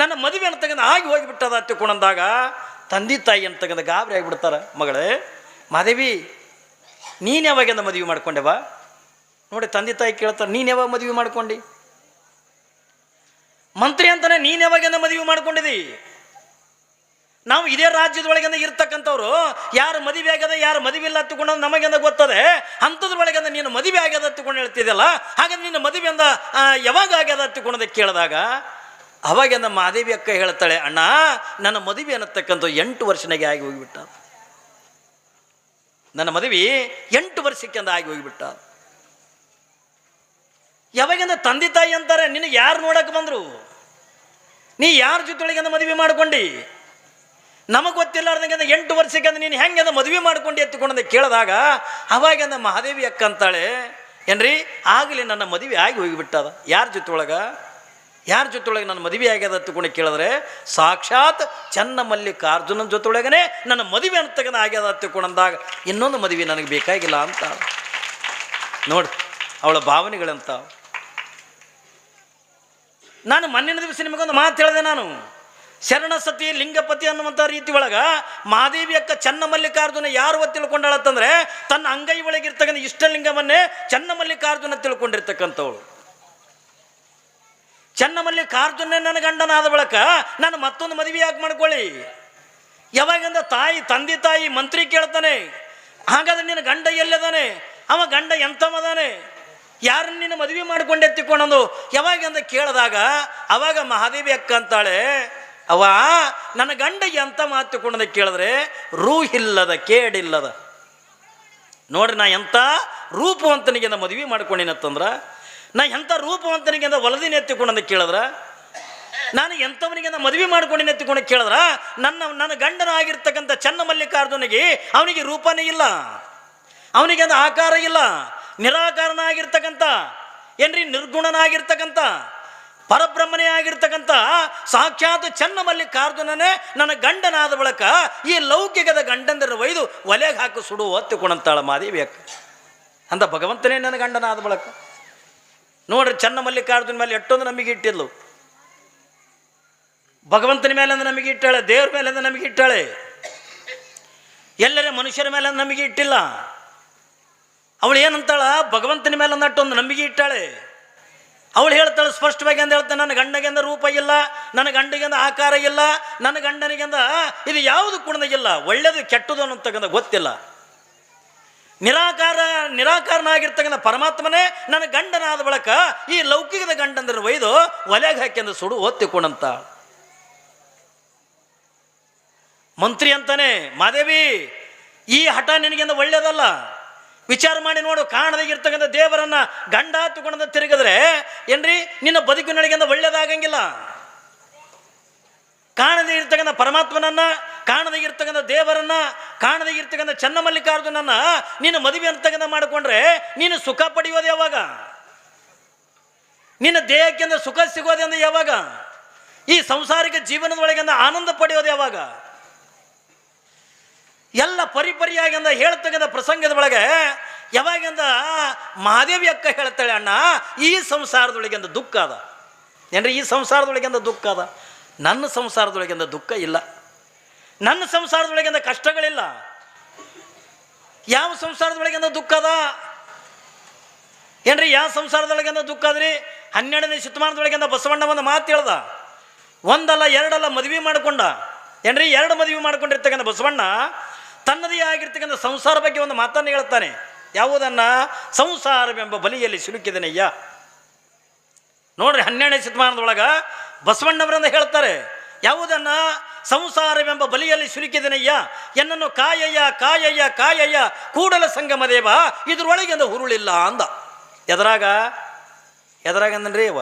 ನನ್ನ ಮದುವೆ ಅಂತಕ್ಕಂಥ ಆಗಿ ಹೋಗಿಬಿಟ್ಟದ ಕುಣಂದಾಗ, ತಂದೆ ತಾಯಿ ಅಂತಕ್ಕಂಥ ಗಾಬರಿ ಆಗಿಬಿಡ್ತಾರ. ಮಗಳೇ, ಮಹಾದೇವಿ, ನೀನು ಯಾವಾಗಿಂದ ಮದುವೆ ಮಾಡ್ಕೊಂಡೆವಾ? ನೋಡಿ, ತಂದೆ ತಾಯಿ ಕೇಳ್ತಾರೆ, ನೀನು ಯಾವಾಗ ಮದುವೆ ಮಾಡ್ಕೊಂಡು? ಮಂತ್ರಿ ಅಂತಾನೆ, ನೀನು ಯಾವಾಗಿಂದ ಮದುವೆ ಮಾಡ್ಕೊಂಡಿದಿ? ನಾವು ಇದೇ ರಾಜ್ಯದೊಳಗಿಂದ ಇರ್ತಕ್ಕಂಥವ್ರು, ಯಾರು ಮದುವೆ ಆಗ್ಯದ ಯಾರು ಮದುವೆ ಇಲ್ಲ ಹತ್ತುಕೊಂಡು ನಮಗೆಂದ ಗೊತ್ತದೆ? ಅಂಥದ್ರೊಳಗಿಂದ ನೀನು ಮದುವೆ ಆಗ್ಯದ ತಗೊಂಡು ಹೇಳ್ತಿದ್ದಲ್ಲ ಹಾಗೆ ನಿನ್ನ ಮದುವೆಯಿಂದ ಯಾವಾಗ ಆಗ್ಯದ ತಗೊಂಡದ ಕೇಳಿದಾಗ, ಅವಾಗಿಂದ ಮಾದೇವಿ ಅಕ್ಕ ಹೇಳ್ತಾಳೆ, ಅಣ್ಣ, ನನ್ನ ಮದುವೆ ಅನ್ನತಕ್ಕಂಥ ಎಂಟು ವರ್ಷನಾಗೆ ಆಗಿ ಹೋಗಿಬಿಟ್ಟ. ನನ್ನ ಮದುವೆ ಎಂಟು ವರ್ಷಕ್ಕೆಂದ ಆಗಿ ಹೋಗಿಬಿಟ್ಟ. ಯಾವಾಗಿಂದ ತಂದೆ ತಾಯಿ ಅಂತಾರೆ, ನಿನಗೆ ಯಾರು ನೋಡಕ್ಕೆ ಬಂದರು? ನೀ ಯಾರ ಜೊತೆಯೊಳಗಿಂದ ಮದುವೆ ಮಾಡ್ಕೊಂಡಿ? ನಮಗೆ ಗೊತ್ತಿಲ್ಲಾರ್ದಂಗೆ ಎಂಟು ವರ್ಷಕ್ಕೆ ಅಂದ್ರೆ ನೀನು ಹೆಂಗೆ ಮದುವೆ ಮಾಡ್ಕೊಂಡು ಎತ್ತುಕೊಂಡಂತ ಕೇಳಿದಾಗ ಅವಾಗಿಂದ ಮಹಾದೇವಿ ಅಕ್ಕ ಅಂತಾಳೆ ಏನ್ರಿ, ಆಗಲಿ ನನ್ನ ಮದುವೆ ಆಗಿ ಹೋಗಿಬಿಟ್ಟದ. ಯಾರ ಜೊತೆಯೊಳಗೆ ಯಾರ ಜೊತೆಯೊಳಗೆ ನನ್ನ ಮದುವೆ ಆಗ್ಯದ ಹತ್ತುಕೊಂಡು ಕೇಳಿದ್ರೆ, ಸಾಕ್ಷಾತ್ ಚನ್ನ ಮಲ್ಲಿಕಾರ್ಜುನನ ಜೊತೆಯೊಳಗನೆ ನನ್ನ ಮದುವೆ ಅಂತಕ್ಕಂಥ ಆಗ್ಯದ ಹತ್ತುಕೊಂಡಂದಾಗ ಇನ್ನೊಂದು ಮದುವೆ ನನಗೆ ಬೇಕಾಗಿಲ್ಲ ಅಂತ. ನೋಡಿ, ಅವಳ ಭಾವನೆಗಳಂತ ನಾನು ಮೊನ್ನಿನ ದಿವಸ ನಿಮಗೊಂದು ಮಾತು ಹೇಳಿದೆ ನಾನು. ಶರಣ ಸತಿ ಲಿಂಗಪತಿ ಅನ್ನುವಂಥ ರೀತಿ ಒಳಗ ಮಹಾದೇವಿ ಅಕ್ಕ ಚನ್ನಮಲ್ಲಿಕಾರ್ಜುನ ಯಾರು ತಿಳ್ಕೊಂಡಾಳತ್ತಂದ್ರೆ ತನ್ನ ಅಂಗೈ ಒಳಗಿರ್ತಕ್ಕಂಥ ಇಷ್ಟಲಿಂಗವನ್ನೇ ಚನ್ನಮಲ್ಲಿಕಾರ್ಜುನ ತಿಳ್ಕೊಂಡಿರ್ತಕ್ಕಂಥವಳು. ಚನ್ನಮಲ್ಲಿಕಾರ್ಜುನ ನನ್ನ ಗಂಡನಾದ ಬಳಕ ನಾನು ಮತ್ತೊಂದು ಮದುವೆ ಯಾಕೆ ಮಾಡ್ಕೊಳ್ಳಿ? ಯಾವಾಗಿಂದ ತಾಯಿ, ತಂದೆ, ತಾಯಿ ಮಂತ್ರಿ ಕೇಳ್ತಾನೆ, ಹಾಗಾದ್ರೆ ನಿನ್ನ ಗಂಡ ಎಲ್ಲದಾನೆ? ಅವ ಗಂಡ ಎಂಥವದಾನೆ ಯಾರು ನಿನ್ನ ಮದುವೆ ಮಾಡ್ಕೊಂಡೆ ಎತ್ತಿಕೊಂಡಂದು? ಯಾವಾಗಿಂದ ಕೇಳಿದಾಗ, ಅವಾಗ ಮಹಾದೇವಿ ಅಕ್ಕ ಅಂತಾಳೆ ಅವ ನನ್ನ ಗಂಡ ಎಂತ ಮಾತು ಕೊಂಡದ ಕೇಳಿದ್ರೆ, ರೂಹಿಲ್ಲದ, ಕೇಡಿಲ್ಲದ. ನೋಡ್ರಿ, ನಾ ಎಂಥ ರೂಪವಂತನಿಗೆ ಮದುವೆ ಮಾಡ್ಕೊಂಡಿನತ್ತಂದ್ರ, ನಾ ಎಂಥ ರೂಪವಂತನಿಗೆ ಹೊಲದಿನ ಎತ್ತಿಕೊಂಡ ಕೇಳಿದ್ರ, ನಾನು ಎಂಥವನಿಗೆ ಮದುವೆ ಮಾಡ್ಕೊಂಡಿನ ಎತ್ತಿಕೊಂಡು ಕೇಳಿದ್ರ, ನನ್ನ ನನ್ನ ಗಂಡನ ಆಗಿರ್ತಕ್ಕಂಥ ಚನ್ನ ಮಲ್ಲಿಕಾರ್ಜುನಿಗೆ ಅವನಿಗೆ ರೂಪನೇ ಇಲ್ಲ. ಅವನಿಗೆ ಆಕಾರ ಇಲ್ಲ. ನಿರಾಕಾರನಾಗಿರ್ತಕ್ಕಂಥ, ಏನ್ರಿ, ನಿರ್ಗುಣನಾಗಿರ್ತಕ್ಕಂಥ ಪರಬ್ರಹ್ಮನೇ ಆಗಿರ್ತಕ್ಕಂಥ ಸಾಕ್ಷಾತ್ ಚನ್ನ ಮಲ್ಲಿಕಾರ್ಜುನನೇ ನನ್ನ ಗಂಡನಾದ ಬಳಕ ಈ ಲೌಕಿಕದ ಗಂಡಂದರ ಒಯ್ದು ಒಲೆಗೆ ಹಾಕಿ ಸುಡು ಒತ್ತಿಕೊಂಡಂತಾಳ ಮಾದೇವಿ ಅಕ್ಕ. ಅಂತ ಭಗವಂತನೇ ನನ್ನ ಗಂಡನಾದ ಬಳಕ. ನೋಡ್ರಿ ಚನ್ನ ಮಲ್ಲಿಕಾರ್ಜುನ ಮೇಲೆ ಎಷ್ಟೊಂದು ನಮಗೆ ಇಟ್ಟಿದ್ಲು. ಭಗವಂತನ ಮೇಲೆ ಅಂದ್ರೆ ನಮಗೆ ಇಟ್ಟಾಳೆ, ದೇವ್ರ ಮೇಲೆ ಅಂದ್ರೆ ನಮಗೆ ಇಟ್ಟಾಳೆ. ಎಲ್ಲರೇ ಮನುಷ್ಯರ ಮೇಲೆ ನಮಗೆ ಇಟ್ಟಿಲ್ಲ. ಅವಳು ಏನಂತಾಳ, ಭಗವಂತನ ಮೇಲೆ ನಟ್ಟೊಂದು ನಂಬಿಕೆ ಇಟ್ಟಾಳೆ. ಅವಳು ಹೇಳ್ತಾಳೆ ಸ್ಪಷ್ಟವಾಗಿ ಅಂತ ಹೇಳ್ತಾನೆ, ನನ್ನ ಗಂಡಗೆಂದ ರೂಪ ಇಲ್ಲ, ನನ್ನ ಗಂಡಗೆಂದ ಆಕಾರ ಇಲ್ಲ, ನನ್ನ ಗಂಡನಿಗೆಂದ ಇದು ಯಾವುದು ಕುಣದಾಗಿಲ್ಲ ಒಳ್ಳೇದು ಕೆಟ್ಟದು ಅನ್ನೋತಕ್ಕಂಥ ಗೊತ್ತಿಲ್ಲ. ನಿರಾಕಾರ, ನಿರಾಕಾರನಾಗಿರ್ತಕ್ಕಂಥ ಪರಮಾತ್ಮನೇ ನನ್ನ ಗಂಡನಾದ ಬಳಕ ಈ ಲೌಕಿಕದ ಗಂಡಂದ್ರೆ ಒಯ್ದು ಒಲೆಗೆ ಹಾಕಿಂದ ಸುಡು ಒತ್ತಿಕೊಂಡಂತ. ಮಂತ್ರಿ ಅಂತಾನೆ, ಮಾದೇವಿ, ಈ ಹಠ ನಿನಗಿಂದ ಒಳ್ಳೇದಲ್ಲ ವಿಚಾರ ಮಾಡಿ ನೋಡು ಕಾಣದಾಗಿರ್ತಕ್ಕಂಥ ದೇವರನ್ನ ಗಂಡ ಗುಣದ ತಿರುಗಿದ್ರೆ ಏನ್ರಿ? ನಿನ್ನ ಬದುಕಿನೊಳಗಿಂದ ಒಳ್ಳೇದಾಗಂಗಿಲ್ಲ. ಕಾಣದೇ ಇರ್ತಕ್ಕಂಥ ಪರಮಾತ್ಮನನ್ನ, ಕಾಣದೇ ಇರ್ತಕ್ಕಂಥ ದೇವರನ್ನ, ಕಾಣದೇ ಇರ್ತಕ್ಕಂಥ ಚನ್ನಮಲ್ಲಿಕಾರ್ಜುನನ್ನ ನೀನು ಮದುವೆ ಅಂತಕ್ಕಂಥ ಮಾಡಿಕೊಂಡ್ರೆ ನೀನು ಸುಖ ಪಡೆಯೋದು ಯಾವಾಗ? ನಿನ್ನ ದೇಹಕ್ಕಿಂದ ಸುಖ ಸಿಗೋದೆಂದು ಯಾವಾಗ? ಈ ಸಂಸಾರಿಕ ಜೀವನದೊಳಗಿಂದ ಆನಂದ ಪಡೆಯೋದು ಯಾವಾಗ? ಎಲ್ಲ ಪರಿಪರಿಯಾಗಿ ಅಂದ ಹೇಳ್ತಕ್ಕಂಥ ಪ್ರಸಂಗದ ಒಳಗೆ ಯಾವಾಗಿಂದ ಮಹಾದೇವಿ ಅಕ್ಕ ಹೇಳ್ತಾಳೆ, ಅಣ್ಣ, ಈ ಸಂಸಾರದೊಳಗಿಂದ ದುಃಖ ಅದ. ಏನ್ರಿ, ಈ ಸಂಸಾರದೊಳಗಿಂದ ದುಃಖ ಅದ? ನನ್ನ ಸಂಸಾರದೊಳಗಿಂದ ದುಃಖ ಇಲ್ಲ. ನನ್ನ ಸಂಸಾರದೊಳಗಿಂದ ಕಷ್ಟಗಳಿಲ್ಲ. ಯಾವ ಸಂಸಾರದೊಳಗಿಂದ ದುಃಖ ಅದ? ಏನ್ರಿ, ಯಾವ ಸಂಸಾರದೊಳಗಿಂದ ದುಃಖ ಅದ್ರಿ? ಹನ್ನೆರಡನೇ ಶತಮಾನದೊಳಗಿಂದ ಬಸವಣ್ಣ ಒಂದು ಮಾತು ಹೇಳ್ದ. ಒಂದಲ್ಲ ಎರಡಲ್ಲ ಮದುವೆ ಮಾಡಿಕೊಂಡ. ಏನ್ರಿ, ಎರಡು ಮದುವೆ ಮಾಡ್ಕೊಂಡಿರ್ತಕ್ಕಂಥ ಬಸವಣ್ಣ ತನ್ನದೇ ಆಗಿರ್ತಕ್ಕಂಥ ಸಂಸಾರ ಬಗ್ಗೆ ಒಂದು ಮಾತನ್ನು ಹೇಳ್ತಾನೆ ಯಾವುದನ್ನ? ಸಂಸಾರವೆಂಬ ಬಲಿಯಲ್ಲಿ ಸಿಲುಕಿದನಯ್ಯ. ನೋಡ್ರಿ ಹನ್ನೆರಡನೇ ಶತಮಾನದೊಳಗೆ ಬಸವಣ್ಣವರನ್ನ ಹೇಳ್ತಾರೆ. ಯಾವುದನ್ನ? ಸಂಸಾರವೆಂಬ ಬಲಿಯಲ್ಲಿ ಸಿಲುಕಿದನಯ್ಯ. ಎನ್ನನ್ನು ಕಾಯಯ್ಯ ಕಾಯಯ್ಯ ಕಾಯಯ್ಯ, ಕೂಡಲ ಸಂಗಮ ದೇವ, ಇದ್ರೊಳಗಿಂದ ಹುರುಳಿಲ್ಲ ಅಂದ. ಎದರಾಗ? ಎದರಾಗ ಅಂದನ್ರಿ ಅವ?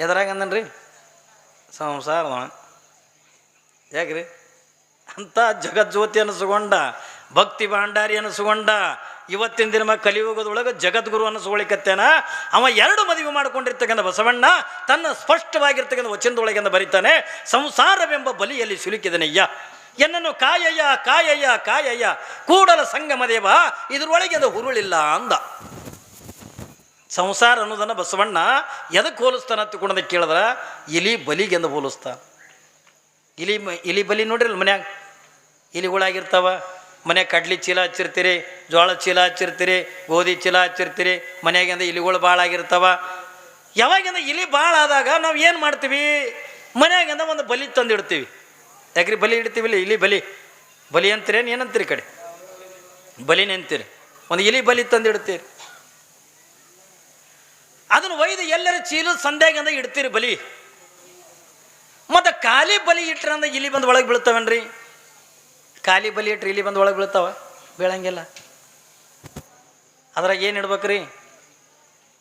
ಎದರಾಗ ಅಂದನ್ರಿ ಸಂಸಾರ ಯಾಕ್ರಿ? ಅಂತ ಜಗಜ್ಯೋತಿ ಅನಿಸ್ಕೊಂಡ, ಭಕ್ತಿ ಭಾಂಡಾರಿ ಅನಿಸ್ಕೊಂಡ, ಇವತ್ತಿನ ದಿನ ಕಲಿಯುಗದೊಳಗೆ ಜಗದ್ಗುರು ಅನಿಸ್ಕೊಳಿಕತ್ತೇನ? ಅವ ಎರಡು ಮದುವೆ ಮಾಡಿಕೊಂಡಿರ್ತಕ್ಕಂಥ ಬಸವಣ್ಣ ತನ್ನ ಸ್ಪಷ್ಟವಾಗಿರ್ತಕ್ಕಂಥ ವಚನದೊಳಗಿಂದ ಬರೀತಾನೆ, ಸಂಸಾರವೆಂಬ ಬಲಿಯಲ್ಲಿ ಸಿಲುಕಿದನಯ್ಯ, ಎನ್ನನ್ನು ಕಾಯಯ್ಯ ಕಾಯಯ್ಯ ಕಾಯಯ್ಯ, ಕೂಡಲ ಸಂಗಮ ದೇವ ಇದ್ರೊಳಗೆ ಅದು ಹುರುಳಿಲ್ಲ ಅಂದ. ಸಂಸಾರ ಅನ್ನೋದನ್ನು ಬಸವಣ್ಣ ಎದಕ್ಕೆ ಹೋಲಿಸ್ತಾನ ತಿಳ್ಕೊಂಡದ ಕೇಳಿದ್ರ, ಇಲಿ ಬಲಿಗೆಂದು ಹೋಲಿಸ್ತಾನ. ಇಲಿ ಇಲಿ ಬಲಿ ನೋಡ್ರಿ ಮನ್ಯಾಗ? ಇಲಿಗಳಾಗಿರ್ತಾವ. ಮನೆ ಕಡ್ಲಿ ಚೀಲ ಹಚ್ಚಿರ್ತೀರಿ ಜೋಳ ಚೀಲ ಹಚ್ಚಿರ್ತೀರಿ, ಗೋಧಿ ಚೀಲ ಹಚ್ಚಿರ್ತೀರಿ ಮನ್ಯಾಗಿಂದ ಇಲಿಗಳು ಭಾಳ ಆಗಿರ್ತಾವ. ಯಾವಾಗಿಂದ ಇಲಿ ಭಾಳ ಆದಾಗ ನಾವು ಏನು ಮಾಡ್ತೀವಿ? ಮನೆಯಾಗಿಂದ ಒಂದು ಬಲಿ ತಂದಿಡ್ತೀವಿ. ಯಾಕ್ರಿ ಬಲಿ ಇಡ್ತೀವಿಲ್ಲ? ಇಲಿ ಬಲಿ. ಬಲಿ ಅಂತೀರೇನು ಏನಂತೀರಿ ಕಡೆ? ಬಲಿ ಅಂತೀರಿ. ಒಂದು ಇಲಿ ಬಲಿ ತಂದಿಡ್ತೀರಿ. ಅದನ್ನು ಒಯ್ದು ಎಲ್ಲರ ಚೀಲ ಸಂಧ್ಯಾಗಿಂದ ಇಡ್ತೀರಿ ಬಲಿ. ಮತ್ತು ಖಾಲಿ ಬಲಿ ಇಟ್ರೆ ಅಂದ್ರೆ ಇಲಿ ಬಂದು ಒಳಗೆ ಬೀಳ್ತಾವನ್ರಿ? ಖಾಲಿ ಬಲಿ ಇಟ್ರಿ ಇಲ್ಲಿ ಬಂದು ಒಳಗೆ ಬೀಳ್ತಾವ? ಬೀಳಂಗಿಲ್ಲ. ಅದ್ರಾಗ ಏನು ಇಡ್ಬೇಕ್ರಿ?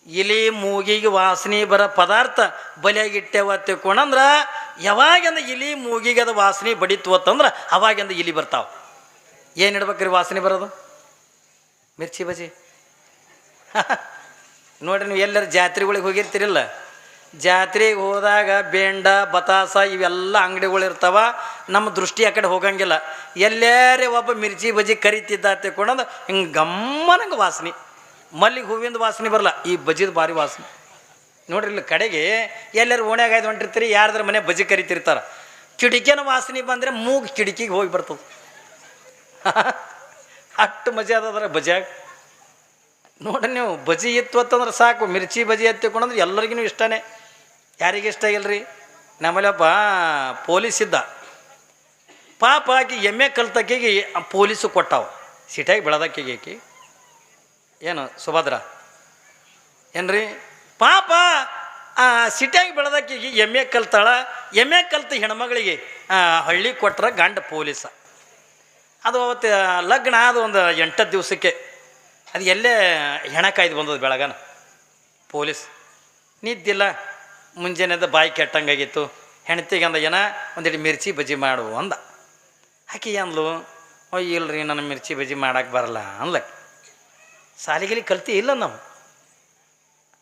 ಇಲಿ, ಮೂಗಿಗೆ ವಾಸನೆ ಬರೋ ಪದಾರ್ಥ ಬಲಿಯಾಗಿ ಇಟ್ಟೇವ ತಿಳ್ಕೊಂಡಂದ್ರೆ ಯಾವಾಗಿಂದ ಇಲಿ, ಮೂಗಿಗೆ ಅದು ವಾಸನೆ ಬಡಿತು ಅಂತಂದ್ರೆ, ಅವಾಗಿಂದ ಇಲಿ ಬರ್ತಾವ. ಏನು ಇಡ್ಬೇಕ್ರಿ ವಾಸನೆ ಬರೋದು? ಮಿರ್ಚಿ ಬಜಿ. ನೋಡ್ರಿ ನೀವು ಎಲ್ಲರ ಜಾತ್ರೆಗಳಿಗೆ ಹೋಗಿರ್ತೀರಿಲ್ಲ? ಜಾತ್ರೆಗೆ ಹೋದಾಗ ಬೇಂಡ, ಬತಾಸ ಇವೆಲ್ಲ ಅಂಗಡಿಗಳು ಇರ್ತಾವ. ನಮ್ಮ ದೃಷ್ಟಿ ಆ ಕಡೆ ಹೋಗಂಗಿಲ್ಲ. ಎಲ್ಲರೇ ಒಬ್ಬ ಮಿರ್ಚಿ ಬಜಿ ಕರಿತಿದ್ದ ತಿಳ್ಕೊಂಡಂದು ಹಿಂಗೆ ಗಮ್ಮನಂಗೆ ವಾಸನೆ. ಮಲ್ಲಿಗೆ ಹೂವಿಂದ ವಾಸನೆ ಬರಲ್ಲ, ಈ ಬಜ್ಜಿದ ಭಾರಿ ವಾಸನೆ. ನೋಡ್ರಿ ಇಲ್ಲಿ ಕಡೆಗೆ ಎಲ್ಲರೂ ಓಣ್ಯಾಗ ಆಯ್ದು ಹೊಂಟಿರ್ತೀರಿ, ಯಾರ್ದ್ರ ಮನೆ ಬಜ್ಜಿ ಕರಿತಿರ್ತಾರ. ಕಿಡಿಕಿನ ವಾಸನೆ ಬಂದರೆ ಮೂಗು ಕಿಟಕಿಗೆ ಹೋಗಿ ಬರ್ತದೆ. ಅಷ್ಟು ಮಜಾ ಅದದ್ರ ಬಜ್ಯಾಗ ನೋಡ್ರಿ ನೀವು ಬಜಿ ಇತ್ತು ಅಂತಂದ್ರೆ ಸಾಕು, ಮಿರ್ಚಿ ಬಜಿ ಎತ್ತಿಕೊಂಡಂದ್ರೆ ಎಲ್ಲರಿಗೂ ಇಷ್ಟನೇ. ಯಾರಿಗೆ ಇಷ್ಟ ಇಲ್ರಿ ನಮ್ಮಲ್ಲಿ ಒಬ್ಬ ಪೊಲೀಸ್ ಇದ್ದ. ಪಾಪ ಆಕಿ ಎಮ್ಮೆ ಕಲ್ತಕ್ಕಿಗೆ ಪೊಲೀಸು ಕೊಟ್ಟಾವ. ಸಿಟಿಯಾಗಿ ಬೆಳೆದಕ್ಕಿಗೆ ಆಕಿ. ಏನು ಸುಭದ್ರ? ಏನ್ರಿ? ಪಾಪ ಆ ಸಿಟ್ಯಾಗಿ ಬೆಳೆದಕ್ಕಿಗೆ ಎಮ್ಮೆ ಕಲ್ತಾಳ. ಎಮ್ಮೆ ಕಲ್ತ ಹೆಣ್ಮಗಳಿಗೆ ಹಳ್ಳಿ ಕೊಟ್ರ ಗಂಡ ಪೊಲೀಸ. ಅದು ಅವತ್ತು ಲಗ್ನ ಅದು ಒಂದು ಎಂಟತ್ತು ದಿವಸಕ್ಕೆ. ಅದು ಎಲ್ಲೇ ಹೆಣ ಕಾಯ್ದು ಬಂದದ್ದು ಬೆಳಗನ. ಪೊಲೀಸ್. ನಿದ್ದಿಲ್ಲ. ಮುಂಜಾನೆದ ಬಾಯಿ ಕೆಟ್ಟಂಗಾಗಿತ್ತು. ಹೆಣ್ತಿಗೆ ಅಂದ, ಏನ ಒಂದಿಟ್ಟು ಮಿರ್ಚಿ ಬಜ್ಜಿ ಮಾಡು ಅಂದ. ಆಕೆ ಅಂದ್ಲು ಅಯ್ಯ ಇಲ್ರಿ, ನನ್ನ ಮಿರ್ಚಿ ಬಜ್ಜಿ ಮಾಡಕ್ಕೆ ಬರಲ್ಲ ಅಂದ್ಲ. ಸಾಲಿಗಿಲಿ ಕಲ್ತಿ ಇಲ್ಲ ನಾವು.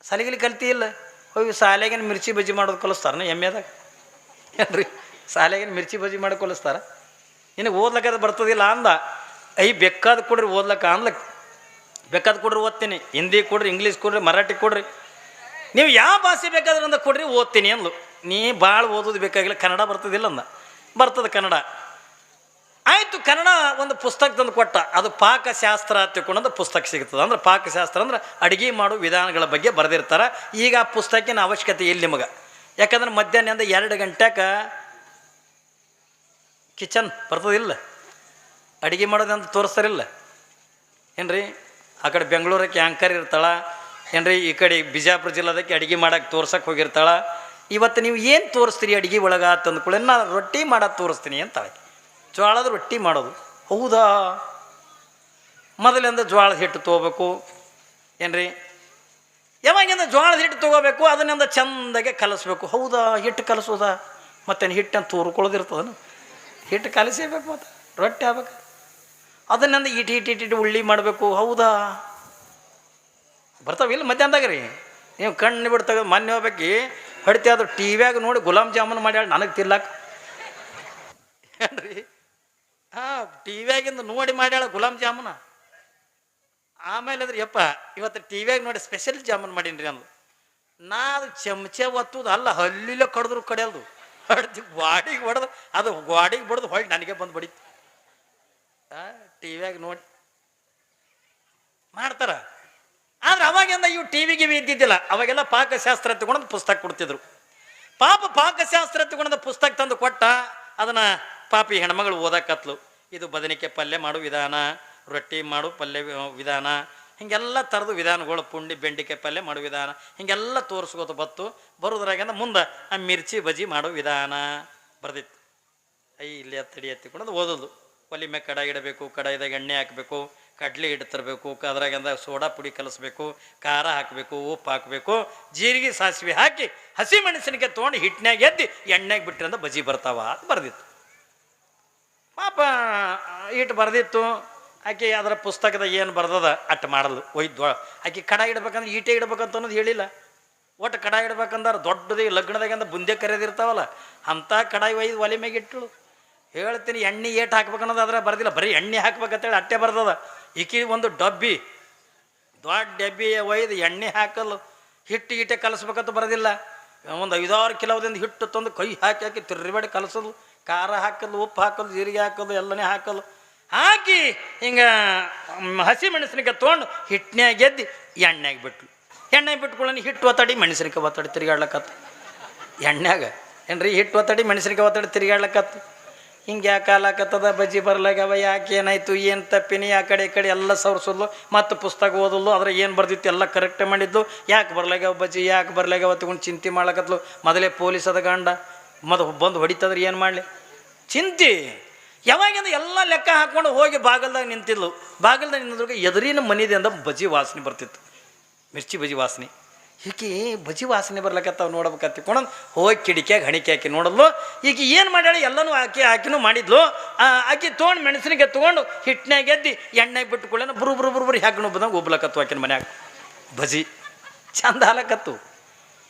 ಸಾಲಿಗಿಲಿ ಕಲ್ತಿ ಇಲ್ಲ. ಹೋಗಿ ಶಾಲೆಗೇನು ಮಿರ್ಚಿ ಬಜ್ಜಿ ಮಾಡೋದು ಕಲಿಸ್ತಾರ ಎಮ್ಮೆದಾಗ. ಏನ್ರಿ ಶಾಲೆಗೇನು ಮಿರ್ಚಿ ಬಜ್ಜಿ ಮಾಡಿ ಕಲಿಸ್ತಾರ? ಇನ್ನು ಓದ್ಲಕ್ಕ ಅದು ಬರ್ತದಿಲ್ಲ ಅಂದ. ಐ ಬೇಕಾದ ಕೊಡ್ರಿ ಓದ್ಲಕ್ಕ ಅನ್ಲಕ್ ಬೇಕಾದ ಕೊಡ್ರಿ ಓದ್ತೀನಿ. ಹಿಂದಿ ಕೊಡ್ರಿ, ಇಂಗ್ಲೀಷ್ ಕೊಡ್ರಿ, ಮರಾಠಿ ಕೊಡ್ರಿ. ನೀವು ಯಾವ ಭಾಷೆ ಬೇಕಾದ್ರೆ ಅಂದ ಕೊಡ್ರಿ, ಓದ್ತೀನಿ ಅಂದ್ಲು. ನೀ ಭಾಳ ಓದೋದು ಬೇಕಾಗಿಲ್ಲ, ಕನ್ನಡ ಬರ್ತದಿಲ್ಲ ಅಂದ. ಬರ್ತದೆ ಕನ್ನಡ. ಆಯಿತು, ಕನ್ನಡ ಒಂದು ಪುಸ್ತಕ ತಂದು ಕೊಟ್ಟ. ಅದು ಪಾಕಶಾಸ್ತ್ರ ತಿಳ್ಕೊಂಡಂದು ಪುಸ್ತಕ ಸಿಗ್ತದೆ. ಅಂದ್ರೆ ಪಾಕಶಾಸ್ತ್ರ ಅಂದ್ರೆ ಅಡುಗೆ ಮಾಡೋ ವಿಧಾನಗಳ ಬಗ್ಗೆ ಬರೆದಿರ್ತಾರೆ. ಈಗ ಆ ಪುಸ್ತಕಿನ ಅವಶ್ಯಕತೆ ಇಲ್ಲಿ ನಿಮಗೆ. ಯಾಕಂದ್ರೆ ಮಧ್ಯಾಹ್ನದಿಂದ ಎರಡು ಗಂಟೆಕ ಕಿಚನ್ ಬರ್ತದಿಲ್ಲ. ಅಡುಗೆ ಮಾಡೋದಂತ ತೋರಿಸ್ತಾರಿಲ್ಲ. ಏನ್ರಿ? ಆ ಕಡೆ ಬೆಂಗಳೂರಕ್ಕೆ ಆ್ಯಂಕರ್ ಇರ್ತಾಳ. ಏನ್ರಿ, ಈ ಕಡೆ ಬಿಜಾಪುರ ಜಿಲ್ಲಾದಕ್ಕೆ ಅಡುಗೆ ಮಾಡಕ್ಕೆ ತೋರ್ಸಕ್ಕೆ ಹೋಗಿರ್ತಾಳ. ಇವತ್ತು ನೀವು ಏನು ತೋರಿಸ್ತೀರಿ ಅಡುಗೆ ಒಳಗೆ ತಂದ್ಕೊಳ್ಳಿ ನಾನು ರೊಟ್ಟಿ ಮಾಡೋದು ತೋರಿಸ್ತೀನಿ ಅಂತಾಳೆ. ಜೋಳದ ರೊಟ್ಟಿ ಮಾಡೋದು. ಹೌದಾ? ಮೊದಲಿಂದ ಜೋಳದ ಹಿಟ್ಟು ತೊಗೋಬೇಕು. ಏನ್ರಿ? ಯಾವಾಗಿಂದ ಜೋಳದ ಹಿಟ್ಟು ತೊಗೋಬೇಕು, ಅದನ್ನಿಂದ ಚಂದಾಗೆ ಕಲಸ್ಬೇಕು. ಹೌದಾ? ಹಿಟ್ಟು ಕಲಸೋದ? ಮತ್ತೇನು ಹಿಟ್ಟನ್ನು ತೂರ್ಕೊಳ್ಳೋದಿರ್ತದನು ಹಿಟ್ಟು ಕಲಸೇಬೇಕು ಮತ್ತು? ರೊಟ್ಟಿ ಆಗ್ಬೇಕು. ಅದನ್ನಿಂದ ಇಟ್ಟು ಇಟ್ಟು ಇಟ್ಟು ಉಳ್ಳಿ ಮಾಡಬೇಕು. ಹೌದಾ? ಬರ್ತಾವಿಲ್ಲ ಮಧ್ಯಾಹ್ನದಾಗ ರೀ. ನೀವು ಕಣ್ಣು ಬಿಟ್ಟು ತೆಗೆದು ಮೊನ್ನೆ ಹೋಗ್ಬೇಕು. ಹೊಡಿತಿ ಅದು ಟಿ ವ್ಯಾಗ ನೋಡಿ ಗುಲಾಬ್ ಜಾಮೂನ್ ಮಾಡ್ಯಾಳ, ನನಗೆ ತಿರ್ಲಾಕ ಏನ್ರಿ? ಹಾಂ, ಟಿ ವ್ಯಾಗಿಂದ ನೋಡಿ ಮಾಡ್ಯಾಳ ಗುಲಾಬ್ ಜಾಮೂನ. ಆಮೇಲೆ ಅದ್ರ, ಯಪ್ಪ, ಇವತ್ತು ಟಿ ವ್ಯಾಗ ನೋಡಿ ಸ್ಪೆಷಲ್ ಜಾಮೂನ್ ಮಾಡೀನಿ ರೀ ಅಂದು ನಾ ಅದು ಚಮಚೆ ಒತ್ತುದು ಅಲ್ಲ ಹಲ್ಲಿಲ್ಲ ಕಡಿದ್ರು ಕಡಿಯಲ್ದು. ಹೊಡ್ದು ಗಾಡಿಗೆ ಹೊಡೆದು, ಅದು ಗಾಡಿಗೆ ಬಡ್ದು ಹೊಳ್ಳಿ ನನಗೆ ಬಂದು ಬಡಿತು. ಟಿ ವ್ಯಾಗ ನೋಡಿ. ಮಾಡ್ತಾರ? ಆದ್ರೆ ಅವಾಗಿಂದ ಇವು ಟಿ ಗಿವಿ ಇದ್ದಿದ್ದಿಲ್ಲ. ಅವಾಗೆಲ್ಲ ಪಾಕಶಾಸ್ತ್ರ ತಗೊಂಡು ಪುಸ್ತಕ ಕೊಡ್ತಿದ್ರು. ಪಾಪ ಪಾಕಶಾಸ್ತ್ರ ತಗೊಂಡ ಪುಸ್ತಕ ತಂದು ಕೊಟ್ಟ ಅದನ್ನ ಪಾಪಿ ಹೆಣ್ಮಗಳು ಓದಕತ್ಲು. ಇದು ಬದನಿಕೆ ಪಲ್ಯ ಮಾಡು ವಿಧಾನ, ರೊಟ್ಟಿ ಮಾಡು ಪಲ್ಯ ವಿಧಾನ, ಹಿಂಗೆಲ್ಲ ಥರದ ವಿಧಾನಗಳು ಪುಂಡಿ, ಬೆಂಡಿಕೆ ಪಲ್ಯ ಮಾಡೋ ವಿಧಾನ, ಹಿಂಗೆಲ್ಲ ತೋರಿಸ್ಕೋತ ಬತ್ತು. ಬರೋದ್ರಾಗಿಂದ ಮುಂದೆ ಆ ಮಿರ್ಚಿ ಬಜಿ ಮಾಡೋ ವಿಧಾನ ಬರ್ದಿತ್ತು. ಐ, ಇಲ್ಲಿ ಎತ್ತಡಿ ಎತ್ತಿಕೊಂಡು ಓದೋದು. ಒಲಿ ಮ್ಯಾಗ ಕಡಾಯಿ ಇಡಬೇಕು, ಕಡಾಯಿದಾಗ ಎಣ್ಣೆ ಹಾಕಬೇಕು ಕಡ್ಲೆ ಹಿಟ್ಟು ತರಬೇಕು, ಅದ್ರಾಗಿಂದ ಸೋಡಾ ಪುಡಿ ಕಲಿಸ್ಬೇಕು, ಖಾರ ಹಾಕಬೇಕು, ಉಪ್ಪು ಹಾಕಬೇಕು, ಜೀರಿಗೆ ಸಾಸಿವೆ ಹಾಕಿ ಹಸಿ ಮೆಣಸಿನಕಾಯಿ ತೊಗೊಂಡು ಹಿಟ್ಟಿನಾಗ ಎದ್ದು ಎಣ್ಣೆಗೆ ಬಿಟ್ರಂದ ಬಜಿ ಬರ್ತಾವ ಅಂತ ಬರ್ದಿತ್ತು. ಪಾಪ, ಹಿಟ್ಟು ಬರ್ದಿತ್ತು, ಆಕೆ ಅದರ ಪುಸ್ತಕದ ಏನು ಬರ್ದದ ಅಟ್ಟು ಮಾಡಲು ಒಯ್ದು, ಆಕೆ ಕಡ ಇಡ್ಬೇಕಂದ್ರೆ ಈಟೆ ಇಡ್ಬೇಕಂತ ಅನ್ನೋದು ಹೇಳಿಲ್ಲ. ಒಟ್ಟು ಕಡಾಯಿ ಇಡ್ಬೇಕಂದ್ರೆ ದೊಡ್ಡದೇ ಲಗ್ನದಾಗಂದ ಬುಂದೆ ಕರೆದಿರ್ತಾವಲ್ಲ ಅಂಥ ಕಡಾಯಿ ಒಯ್ದು ಒಲೆ ಮ್ಯಾಗ ಇಟ್ಟು ಹೇಳ್ತೀನಿ, ಎಣ್ಣೆ ಏಟ್ ಹಾಕ್ಬೇಕು ಅನ್ನೋದು ಅದ್ರ ಬರ್ದಿಲ್ಲ. ಬರೀ ಎಣ್ಣೆ ಹಾಕ್ಬೇಕಂತೇಳಿ ಅಟ್ಟೆ ಬರ್ದದ. ಈಕಿ ಒಂದು ಡಬ್ಬಿ, ದೊಡ್ಡ ಡಬ್ಬಿ ಒಯ್ದು ಎಣ್ಣೆ ಹಾಕಲು, ಹಿಟ್ಟು ಗಿಟ್ಟೆ ಕಲಿಸ್ಬೇಕಂತ ಬರೋದಿಲ್ಲ. ಒಂದು ಐದಾರು ಕಿಲೋದಿಂದ ಹಿಟ್ಟು ತಂದು ಕೈ ಹಾಕಿ ಹಾಕಿ ತಿರ್ರಿಬೇಡಿ ಕಲಸೋದು. ಖಾರ ಹಾಕಲು, ಉಪ್ಪು ಹಾಕೋದು ಜೀರಿಗೆ ಹಾಕೋದು ಎಲ್ಲನೇ ಹಾಕಲು. ಹಾಕಿ ಹಿಂಗೆ ಹಸಿ ಮೆಣಸಿನಕಾಯಿ ತೊಗೊಂಡು ಹಿಟ್ಟನ್ಯಾಗ ಗೆದ್ದು ಎಣ್ಣೆಗೆ ಬಿಟ್ಲು. ಎಣ್ಣೆಗೆ ಬಿಟ್ಕೊಳ್ಳಿ ಹಿಟ್ಟು ಒತ್ತಡಿ, ಮೆಣಸಿನಕಾಯಿ ಒತ್ತಡಿ ತಿರುಗಾಡ್ಲಕತ್ತ. ಎಣ್ಣೆಗ ಏನ್ರಿ, ಹಿಟ್ಟು ಒತ್ತಡಿ, ಮೆಣಸಿನಕಾಯಿ ಒತ್ತಡಿ ತಿರುಗಾಡ್ಲಕತ್ತು. ಹಿಂಗೆ ಯಾಕೆ ಆಲಾಕತ್ತದ ಬಜ್ಜಿ ಬರ್ಲಾಗವ ಯಾಕೆ ಏನಾಯ್ತು? ಏನು ತಪ್ಪಿನಿ? ಆ ಕಡೆ ಈ ಕಡೆ ಎಲ್ಲ ಸವರ್ಸಲ್ಲು ಮತ್ತು ಪುಸ್ತಕ ಓದಲು ಅದ್ರ ಏನು ಬರ್ದಿತ್ತು? ಎಲ್ಲ ಕರೆಕ್ಟ್ ಮಾಡಿದ್ದು. ಯಾಕೆ ಬರ್ಲಾಗ್ಯಾವ ಬಜ್ಜಿ? ಯಾಕೆ ಬರ್ಲಾಗ್ಯಾವ ತಗೊಂಡು ಚಿಂತೆ ಮಾಡ್ಲಕತ್ಲು? ಮೊದಲೇ ಪೊಲೀಸ್ ಅದ ಗಂಡ. ಮದ ಬಂದು ಹೊಡಿತಂದ್ರೆ ಏನು ಮಾಡಲಿ? ಚಿಂತೆ. ಯಾವಾಗಿಂದ ಎಲ್ಲ ಲೆಕ್ಕ ಹಾಕ್ಕೊಂಡು ಹೋಗಿ ಬಾಗಲ್ದಾಗ ನಿಂತಿದ್ಲು. ಬಾಗಲ್ದಾಗ ನಿಂತಿದ್ರಿಗೆ ಎದುರಿನ ಮನಿದಿಂದ ಬಜ್ಜಿ ವಾಸನೆ ಬರ್ತಿತ್ತು. ಮಿರ್ಚಿ ಬಜ್ಜಿ ವಾಸನೆ. ಈಕಿ ಬಜಿ ವಾಸನೆ ಬರ್ಲಕತ್ತಾವ ನೋಡ್ಬೇಕತ್ತಿ ಕೊಣ ಹೋಗಿ ಕಿಡಿಕ್ಯಾಗ ಹಣಿಕೆ ಹಾಕಿ ನೋಡದ್ಲು. ಈಗ ಏನು ಮಾಡ್ಯಾಳ? ಎಲ್ಲನೂ ಹಾಕಿ ಹಾಕಿನೂ ಮಾಡಿದ್ಲು. ಆಕಿ ತೊಗೊಂಡು ಮೆಣಸಿನಕಾಯಿ ತೊಗೊಂಡು ಹಿಟ್ಟಿನಾಗ ಎದ್ದಿ ಎಣ್ಣೆಗೆ ಬಿಟ್ಟುಕೊಳ್ಳೇನ ಬರು ಬರು ಬರು ಬರು ಬಂದಾಗ ಉಬ್ಲಕತ್ತು ಆಕಿನ ಮನ್ಯಾಗ. ಬಜಿ ಚಂದ ಹಾಲಕತ್ತು.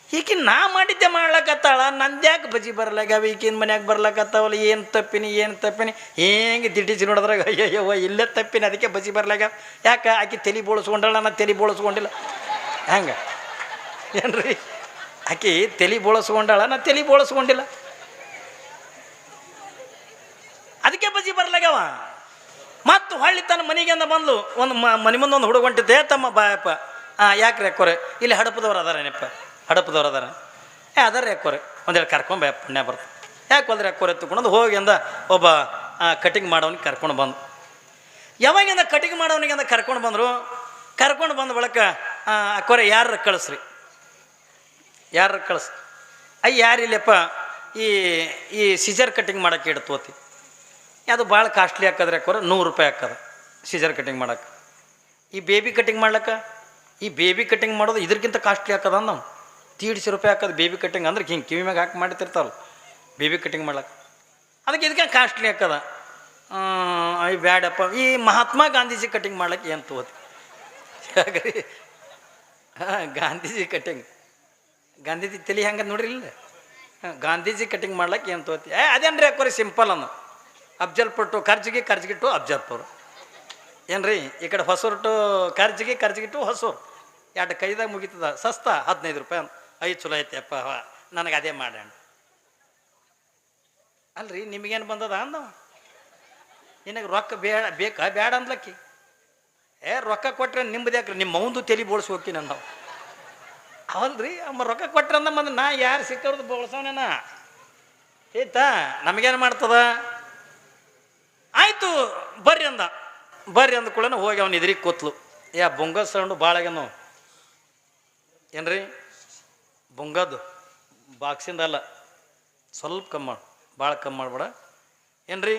ಈಕಿ ನಾ ಮಾಡಿದ್ದೆ ಮಾಡ್ಲಕತ್ತಾಳ. ನಂದ್ಯಾಕೆ ಬಜಿ ಬರ್ಲಾಗ್ಯಾವ? ಈಕಿನ ಮನ್ಯಾಗ ಬರ್ಲಕತ್ತಾವಲ್ಲ? ಏನು ತಪ್ಪಿನಿ ಏನು ತಪ್ಪಿನಿ? ಹೆಂಗೆ ದಿಟ್ಟಿಸಿ ನೋಡಿದ್ರಾಗ? ಅಯ್ಯಯ್ಯವ್ವ, ಇಲ್ಲೇ ತಪ್ಪಿನಿ, ಅದಕ್ಕೆ ಬಜಿ ಬರ್ಲಾಗ್ಯಾವ. ಯಾಕೆ? ಆಕಿ ತಲೆ ಬೋಳಿಸ್ಕೊಂಡಳ ನಾ ತಲೆ ಬೋಳಿಸ್ಕೊಂಡಿಲ್ಲ. ಹೆಂಗೆ? ಏನ್ರಿ? ಆಕಿ ತಲೆ ಬೋಳಿಸ್ಕೊಂಡಾಳ, ನಾ ತಲೆ ಬೋಳಿಸ್ಕೊಂಡಿಲ್ಲ. ಅದಕ್ಕೆ ಬಜ್ಜಿ ಬರ್ಲಾಗ್ಯಾವ. ಮತ್ತು ಹೊಳ್ಳಿ ತನ್ನ ಮನೆಗೆ ಅಂದ ಬಂದ್ಲು, ಒಂದು ಮನೆ ಮುಂದೆ ಒಂದು ಹುಡುಗ ಹೊಂಟಿದ್ದೆ, ತಮ್ಮ ಬಾಯಪ್ಪ ಹಾಂ ಯಾಕ್ರಿ ಕೊರೆ ಇಲ್ಲಿ ಹಡಪದವ್ರು ಅದಾರೇನಪ್ಪ ಹಡಪದವ್ರು ಅದಾರ? ಏ ಅದಾರ ಯಾಕೋರೆ ಒಂದೇಳು ಕರ್ಕೊಂಬ ಪುಣ್ಯ ಬರ್ತ. ಯಾಕೆ ಹೋದ್ರೆ ರೆಕ್ಕೋರೆ ತಗೊಂಡು ಹೋಗಿಂದ ಒಬ್ಬ ಕಟಿಂಗ್ ಮಾಡೋನಿಗೆ ಕರ್ಕೊಂಡು ಬಂದು. ಯಾವಾಗಿಂದ ಕಟಿಂಗ್ ಮಾಡೋನಿಗೆ ಅಂದ ಕರ್ಕೊಂಡು ಬಂದರು? ಕರ್ಕೊಂಡು ಬಂದ ಬಳಿಕ ಕೊರೆ ಯಾರು ಕಳಿಸ್ರಿ? ಯಾರ ಕಳಿಸ್ ಅಯ್ಯ, ಯಾರಿಲ್ಲಪ್ಪ? ಈ ಈ ಸಿಜರ್ ಕಟಿಂಗ್ ಮಾಡೋಕ್ಕೆ ಇಡ್ತೋತಿ ಅದು ಭಾಳ ಕಾಸ್ಟ್ಲಿ ಹಾಕದ್ರೆ ಯಾಕೋರ ನೂರು ರೂಪಾಯಿ ಹಾಕದ ಸಿಜರ್ ಕಟ್ಟಿಂಗ್ ಮಾಡಕ್ಕೆ. ಈ ಬೇಬಿ ಕಟ್ಟಿಂಗ್ ಮಾಡ್ಲಕ್ಕ? ಈ ಬೇಬಿ ಕಟಿಂಗ್ ಮಾಡೋದು ಇದಕ್ಕಿಂತ ಕಾಸ್ಟ್ಲಿ ಹಾಕದ ನಾವು ತೀಡ್ಸಿ ರೂಪಾಯಿ ಹಾಕೋದು ಬೇಬಿ ಕಟಿಂಗ್ ಅಂದ್ರೆ ಹಿಂಗೆ ಕಿವಿ ಮ್ಯಾಗ ಹಾಕಿ ಮಾಡ್ತಿರ್ತಾರಲ್ಲ ಬೇಬಿ ಕಟ್ಟಿಂಗ್ ಮಾಡ್ಲಕ್ಕ. ಅದಕ್ಕೆ ಇದಕ್ಕೆ ಕಾಸ್ಟ್ಲಿ ಹಾಕದ. ಅಯ್ಯ ಬ್ಯಾಡಪ್ಪ. ಈ ಮಹಾತ್ಮ ಗಾಂಧೀಜಿ ಕಟ್ಟಿಂಗ್ ಮಾಡ್ಲಿಕ್ಕೆ ಏನು ತೋತಿ? ಹಾಂ, ಗಾಂಧೀಜಿ ಕಟಿಂಗ್ ಗಾಂಧೀಜಿ ತಲೆ ಹೆಂಗೆ ನೋಡ್ರಿ ಇಲ್ಲ? ಗಾಂಧೀಜಿ ಕಟಿಂಗ್ ಮಾಡ್ಲಕ್ಕೆ ಏನು ತೋತಿ? ಏ, ಅದೇನ್ರಿ ಅಕ್ಕೋರಿ ಸಿಂಪಲ್ ಅನ್ನು. ಅಫ್ಜಲ್ಪುರ್ ಪಟ್ಟು ಖರ್ಜಿಗೆ ಖರ್ಜಿಗೆ ಟು ಅಫ್ಜಲ್ಪುರ್. ಏನ್ರಿ, ಈ ಕಡೆ ಹೊಸೂರು ಟು ಖರ್ಜಿಗೆ ಖರ್ಜಿಗೆ ಹೊಸೂರು. ಎರಡು ಕೈದಾಗ ಮುಗೀತದ, ಸಸ್ತ, ಹದಿನೈದು ರೂಪಾಯಿ ಐದು ಚಲೋ ಐತೆಪ್ಪ ನನಗೆ ಅದೇ ಮಾಡೋಣ ಅಲ್ರಿ, ನಿಮಗೇನು ಬಂದದ ಅಂದ? ನಿನಗೆ ರೊಕ್ಕ ಬೇಡ, ಬೇಕಾ, ಬೇಡ ಅಂದ್ಲಕ್ಕಿ? ಏ, ರೊಕ್ಕ ಕೊಟ್ರೆ ನಿಮ್ಮದು ಯಾಕ್ರಿ? ನಿಮ್ಮ ಮೌಂದು ತಲೆ ಬೋಳ್ಸಿ ಹೋಗ್ತೀನಿ ಅಂದವ ಅವಲ್ರಿ ಅಮ್ಮ ರೊಕ್ಕ ಕೊಟ್ರೆ ಅಂದ ಮಂದ ನಾ ಯಾರು ಸಿಕ್ಕವ್ರದ್ದು ಬೋಳ್ಸವನೇನ ಆಯ್ತಾ ನಮಗೇನು ಮಾಡ್ತದ? ಆಯ್ತು, ಬರ್ರಿ ಅಂದ. ಬರ್ರಿ ಅಂದ ಕೂಡ ಹೋಗಿ ಅವನು ಇದ್ರಿಗೆ ಕೂತ್ಲು. ಯಾ ಬೊಂಗ ಸೌಂಡು ಭಾಳ ಆಗ್ಯಾನ? ಏನ್ರಿ? ಬೊಂಗದ್ದು ಬಾಕ್ಸಿಂದ ಅಲ್ಲ, ಸ್ವಲ್ಪ ಕಮ್ಮಿ ಭಾಳ ಕಮ್ಮಿ ಮಾಡ್ಬೇಡ. ಏನ್ರಿ?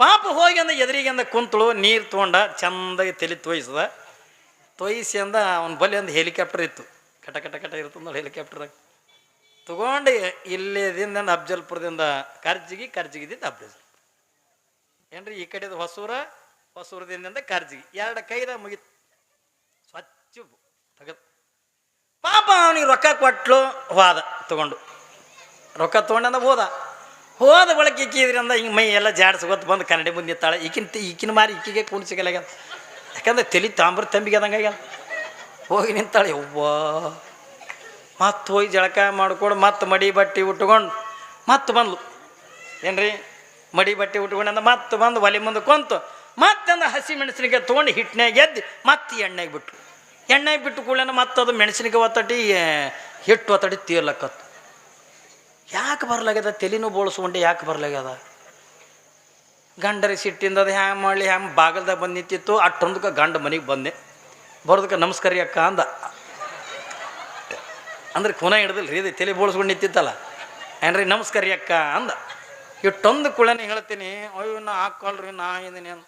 ಪಾಪ ಹೋಗಿ ಅಂದ, ಎದುರಿಗೆ ಅಂದ ಕುಂತಳು, ನೀರು ತೊಗೊಂಡ ಚಂದಾಗಿ ತಲೆ ತೋಯಿಸ್ದ. ತೋಯಿಸಿ ಅಂದ, ಅವನ ಬಲಿ ಒಂದು ಹೆಲಿಕಾಪ್ಟರ್ ಇತ್ತು. ಕಟ ಕಟ ಕಟ ಇರ್ತದೆ ನೋಡಿ ಹೆಲಿಕಾಪ್ಟರ್ದಾಗ ತಗೊಂಡು ಇಲ್ಲಿದಿಂದ ಅಫ್ಜಲ್ಪುರದಿಂದ ಕರ್ಜಿಗಿ, ಕರ್ಜಿಗಿದಿಂದ ಅಫ್ಜಲ್. ಏನ್ರಿ ಈ ಕಡೆದ ಹೊಸೂರ ಹೊಸೂರದಿಂದ ಕರ್ಜಿಗಿ. ಎರಡು ಕೈದ ಮುಗಿತು ಸ್ವಚ್ಛ ತಗದ್. ಪಾಪ ಅವನಿಗೆ ರೊಕ್ಕ ಕೊಟ್ಲು ಹೋದ, ತಗೊಂಡು. ರೊಕ್ಕ ತೊಗೊಂಡಂದ ಹೋದ. ಹೋದ ಬಳಕೆ ಇಕ್ಕಿದ್ರಿಂದ ಹಿಂಗೆ ಮೈ ಎಲ್ಲ ಜಾಡ್ಸ್ಕೊತ ಬಂದು ಕನ್ನಡಿ ಮುಂದೆ ನಿಂತಾಳೆ. ಈಕಿನ ಈಕಿನ ಮಾರಿ ಈಕಿಗೆ ಕೂಣಿಸಿಗಲಾಗ್ಯದ ಯಾಕಂದ್ರೆ ತಲೆ ತಾಂಬ್ರ ತಂಬಿಗೆ ಆಗ್ಯಾದ. ಹೋಗಿ ನಿಂತಾಳೆ, ಯವ್ವಾ. ಮತ್ತೆ ಹೋಗಿ ಜಳಕ ಮಾಡ್ಕೊಂಡು ಮತ್ತೆ ಮಡಿ ಬಟ್ಟೆ ಉಟ್ಕೊಂಡು ಮತ್ತೆ ಬಂದ್ಲು. ಏನ್ರಿ? ಮಡಿ ಬಟ್ಟೆ ಉಟ್ಕೊಂಡಂದ ಮತ್ತೆ ಬಂದು ಒಲೆ ಮುಂದೆ ಕುಂತು ಅಂದ ಹಸಿ ಮೆಣಸಿನಕಾಯಿ ತೊಗೊಂಡು ಹಿಟ್ಟಿನಾಗ ಎದ್ದು ಮತ್ತೆ ಎಣ್ಣೆಗೆ ಬಿಟ್ಟು ಎಣ್ಣೆಗೆ ಬಿಟ್ಟು ಕೂಡಲೇ ಮತ್ತೆ ಅದು ಮೆಣಸಿನಕಾಯಿ ಒತ್ತಟಿ ಹಿಟ್ಟು ಒತ್ತಡಿ ತೀರ್ಲಕ್ಕತ್ತು ಯಾಕೆ ಬರ್ಲಾಗ್ಯದ? ತಲೆನೂ ಬೋಳ್ಸ್ಕೊಂಡು ಯಾಕೆ ಬರ್ಲಾಗ್ಯದ? ಗಂಡರಿ ಸಿಟ್ಟಿಂದ ಅದು ಹ್ಯಾಂಗ ಮಾಡಲಿ, ಹ್ಯಾಂಗ ಬಾಗಲ್ದಾಗ ಬಂದು ನಿಂತಿತ್ತು, ಅಷ್ಟೊಂದಕ್ಕೆ ಗಂಡ ಮನೆಗೆ ಬಂದೆ. ಬರೋದಕ್ಕೆ ನಮಸ್ಕಾರ ಅಕ್ಕ ಅಂದ. ಅಂದ್ರೆ ಕುನ ಹಿಡ್ದಿಲ್ಲ ರೀ, ಇದು ತಲೆ ಬೋಳ್ಸ್ಕೊಂಡು ನಿಂತಿತ್ತಲ್ಲ. ಏನ್ರಿ ನಮಸ್ಕಾರ ಅಕ್ಕ ಅಂದ. ಇಟ್ಟೊಂದು ಕುಳನೆ ಹೇಳ್ತೀನಿ, ಅಯ್ಯೋ, ನಾ ಹಾಕೊಳ್ರಿ ನಾ ಇದೀನಿ ಅಂದ.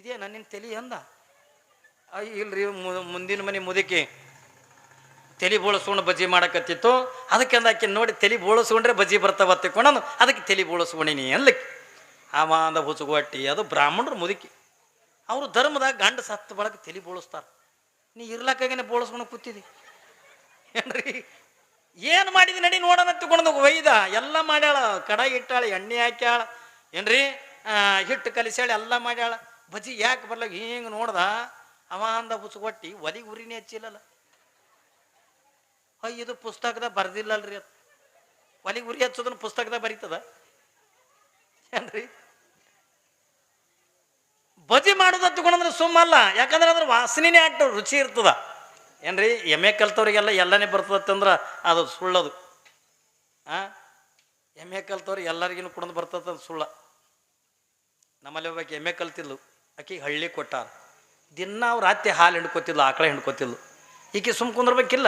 ಇದೇ ನಿನ್ನ ತಲೆ ಅಂದ. ಅಯ್ಯ ಇಲ್ರಿ ಮುಂದಿನ ಮನೆ ಮುದುಕಿ ತಲೆ ಬೋಳಿಸ್ಕೊಂಡು ಬಜ್ಜಿ ಮಾಡಕತ್ತಿತ್ತು. ಅದಕ್ಕೆ ಅಂದ ಆಕೆ ನೋಡಿ ತಲೆ ಬೋಳಿಸ್ಕೊಂಡ್ರೆ ಬಜ್ಜಿ ಬರ್ತಾವ ತಿಳ್ಕೊಂಡು ಅದಕ್ಕೆ ತಲೆ ಬೋಳಿಸ್ಕೊಂಡಿನಿ ಅನ್ಲಿಕ್ಕೆ ಆಮ ಅಂದ ಹುಚ್ಚುಗಟ್ಟಿ ಅದು ಬ್ರಾಹ್ಮಣರು ಮುದುಕಿ. ಅವರು ಧರ್ಮದಾಗ ಗಂಡ ಸತ್ತು ಬಳಕ ತಲೆ ಬೋಳಿಸ್ತಾರ. ನೀ ಇರ್ಲಕ್ಕಾಗೇನೆ ಬೋಳಿಸ್ಕೊಂಡು ಕೂತಿದಿ. ಏನ್ರಿ? ಏನು ಮಾಡಿದಿ ನಡಿ ನೋಡೋಣ ತಗೊಂಡು ಒಯ್ದ. ಎಲ್ಲ ಮಾಡ್ಯಾಳ. ಕಡಾಯಿ ಇಟ್ಟಾಳ, ಎಣ್ಣೆ ಹಾಕ್ಯಾಳ. ಏನ್ರಿ? ಹಿಟ್ಟು ಕಲಿಸ್ಯಾಳ, ಎಲ್ಲ ಮಾಡ್ಯಾಳ. ಬಜ್ಜಿ ಯಾಕೆ ಬರ್ಲಾಗ ಹಿಂಗೆ ನೋಡ್ದ? ಅವ ಅಂದ ಹುಚ್ಚುಗೊಟ್ಟಿ ಒಲಿ ಉರಿನೇ ಹಚ್ಚಿಲ್ಲಲ್ಲ ಅಯ್ಯ ಇದು ಪುಸ್ತಕದಾಗ ಬರ್ದಿಲ್ಲಲ್ರಿ ಅದು. ಒಲಿ ಉರಿ ಹಚ್ಚೋದನ್ನ ಪುಸ್ತಕದಾಗ ಬರೀತದ. ಏನ್ರಿ? ಬಜಿ ಮಾಡೋದು ತಗೊಂಡ್ರೆ ಸುಮ್ಮಲ್ಲ. ಯಾಕಂದ್ರೆ ಅದ್ರ ವಾಸನೆನೇ ಅಟ್ಟು ರುಚಿ ಇರ್ತದ. ಏನ್ರಿ, ಎಮ್ಮೆ ಕಲ್ತವ್ರಿಗೆಲ್ಲ ಎಲ್ಲನೇ ಬರ್ತದಂದ್ರೆ ಅದು ಸುಳ್ಳದು ಆ? ಎ ಕಲ್ತವ್ರಿಗೆ ಎಲ್ಲರಿಗೂ ಕುಡಿದು ಬರ್ತದ ಸುಳ್ಳ. ನಮ್ಮಲ್ಲಿ ಒಬ್ಬಾಕಿ ಎ ಕಲ್ತಿದ್ಲು. ಆಕಿಗೆ ಹಳ್ಳಿ ಕೊಟ್ಟಾರ. ದಿನ ಅವ್ರು ರಾತ್ರಿ ಹಾಲು ಹಿಂಡ್ಕೊತಿದ್ಲು, ಆಕಳ ಹಿಂಡ್ಕೊತಿದ್ಲು. ಈಕೆ ಸುಮ್ ಕುಂದ್ರಬೇಕಿಲ್ಲ?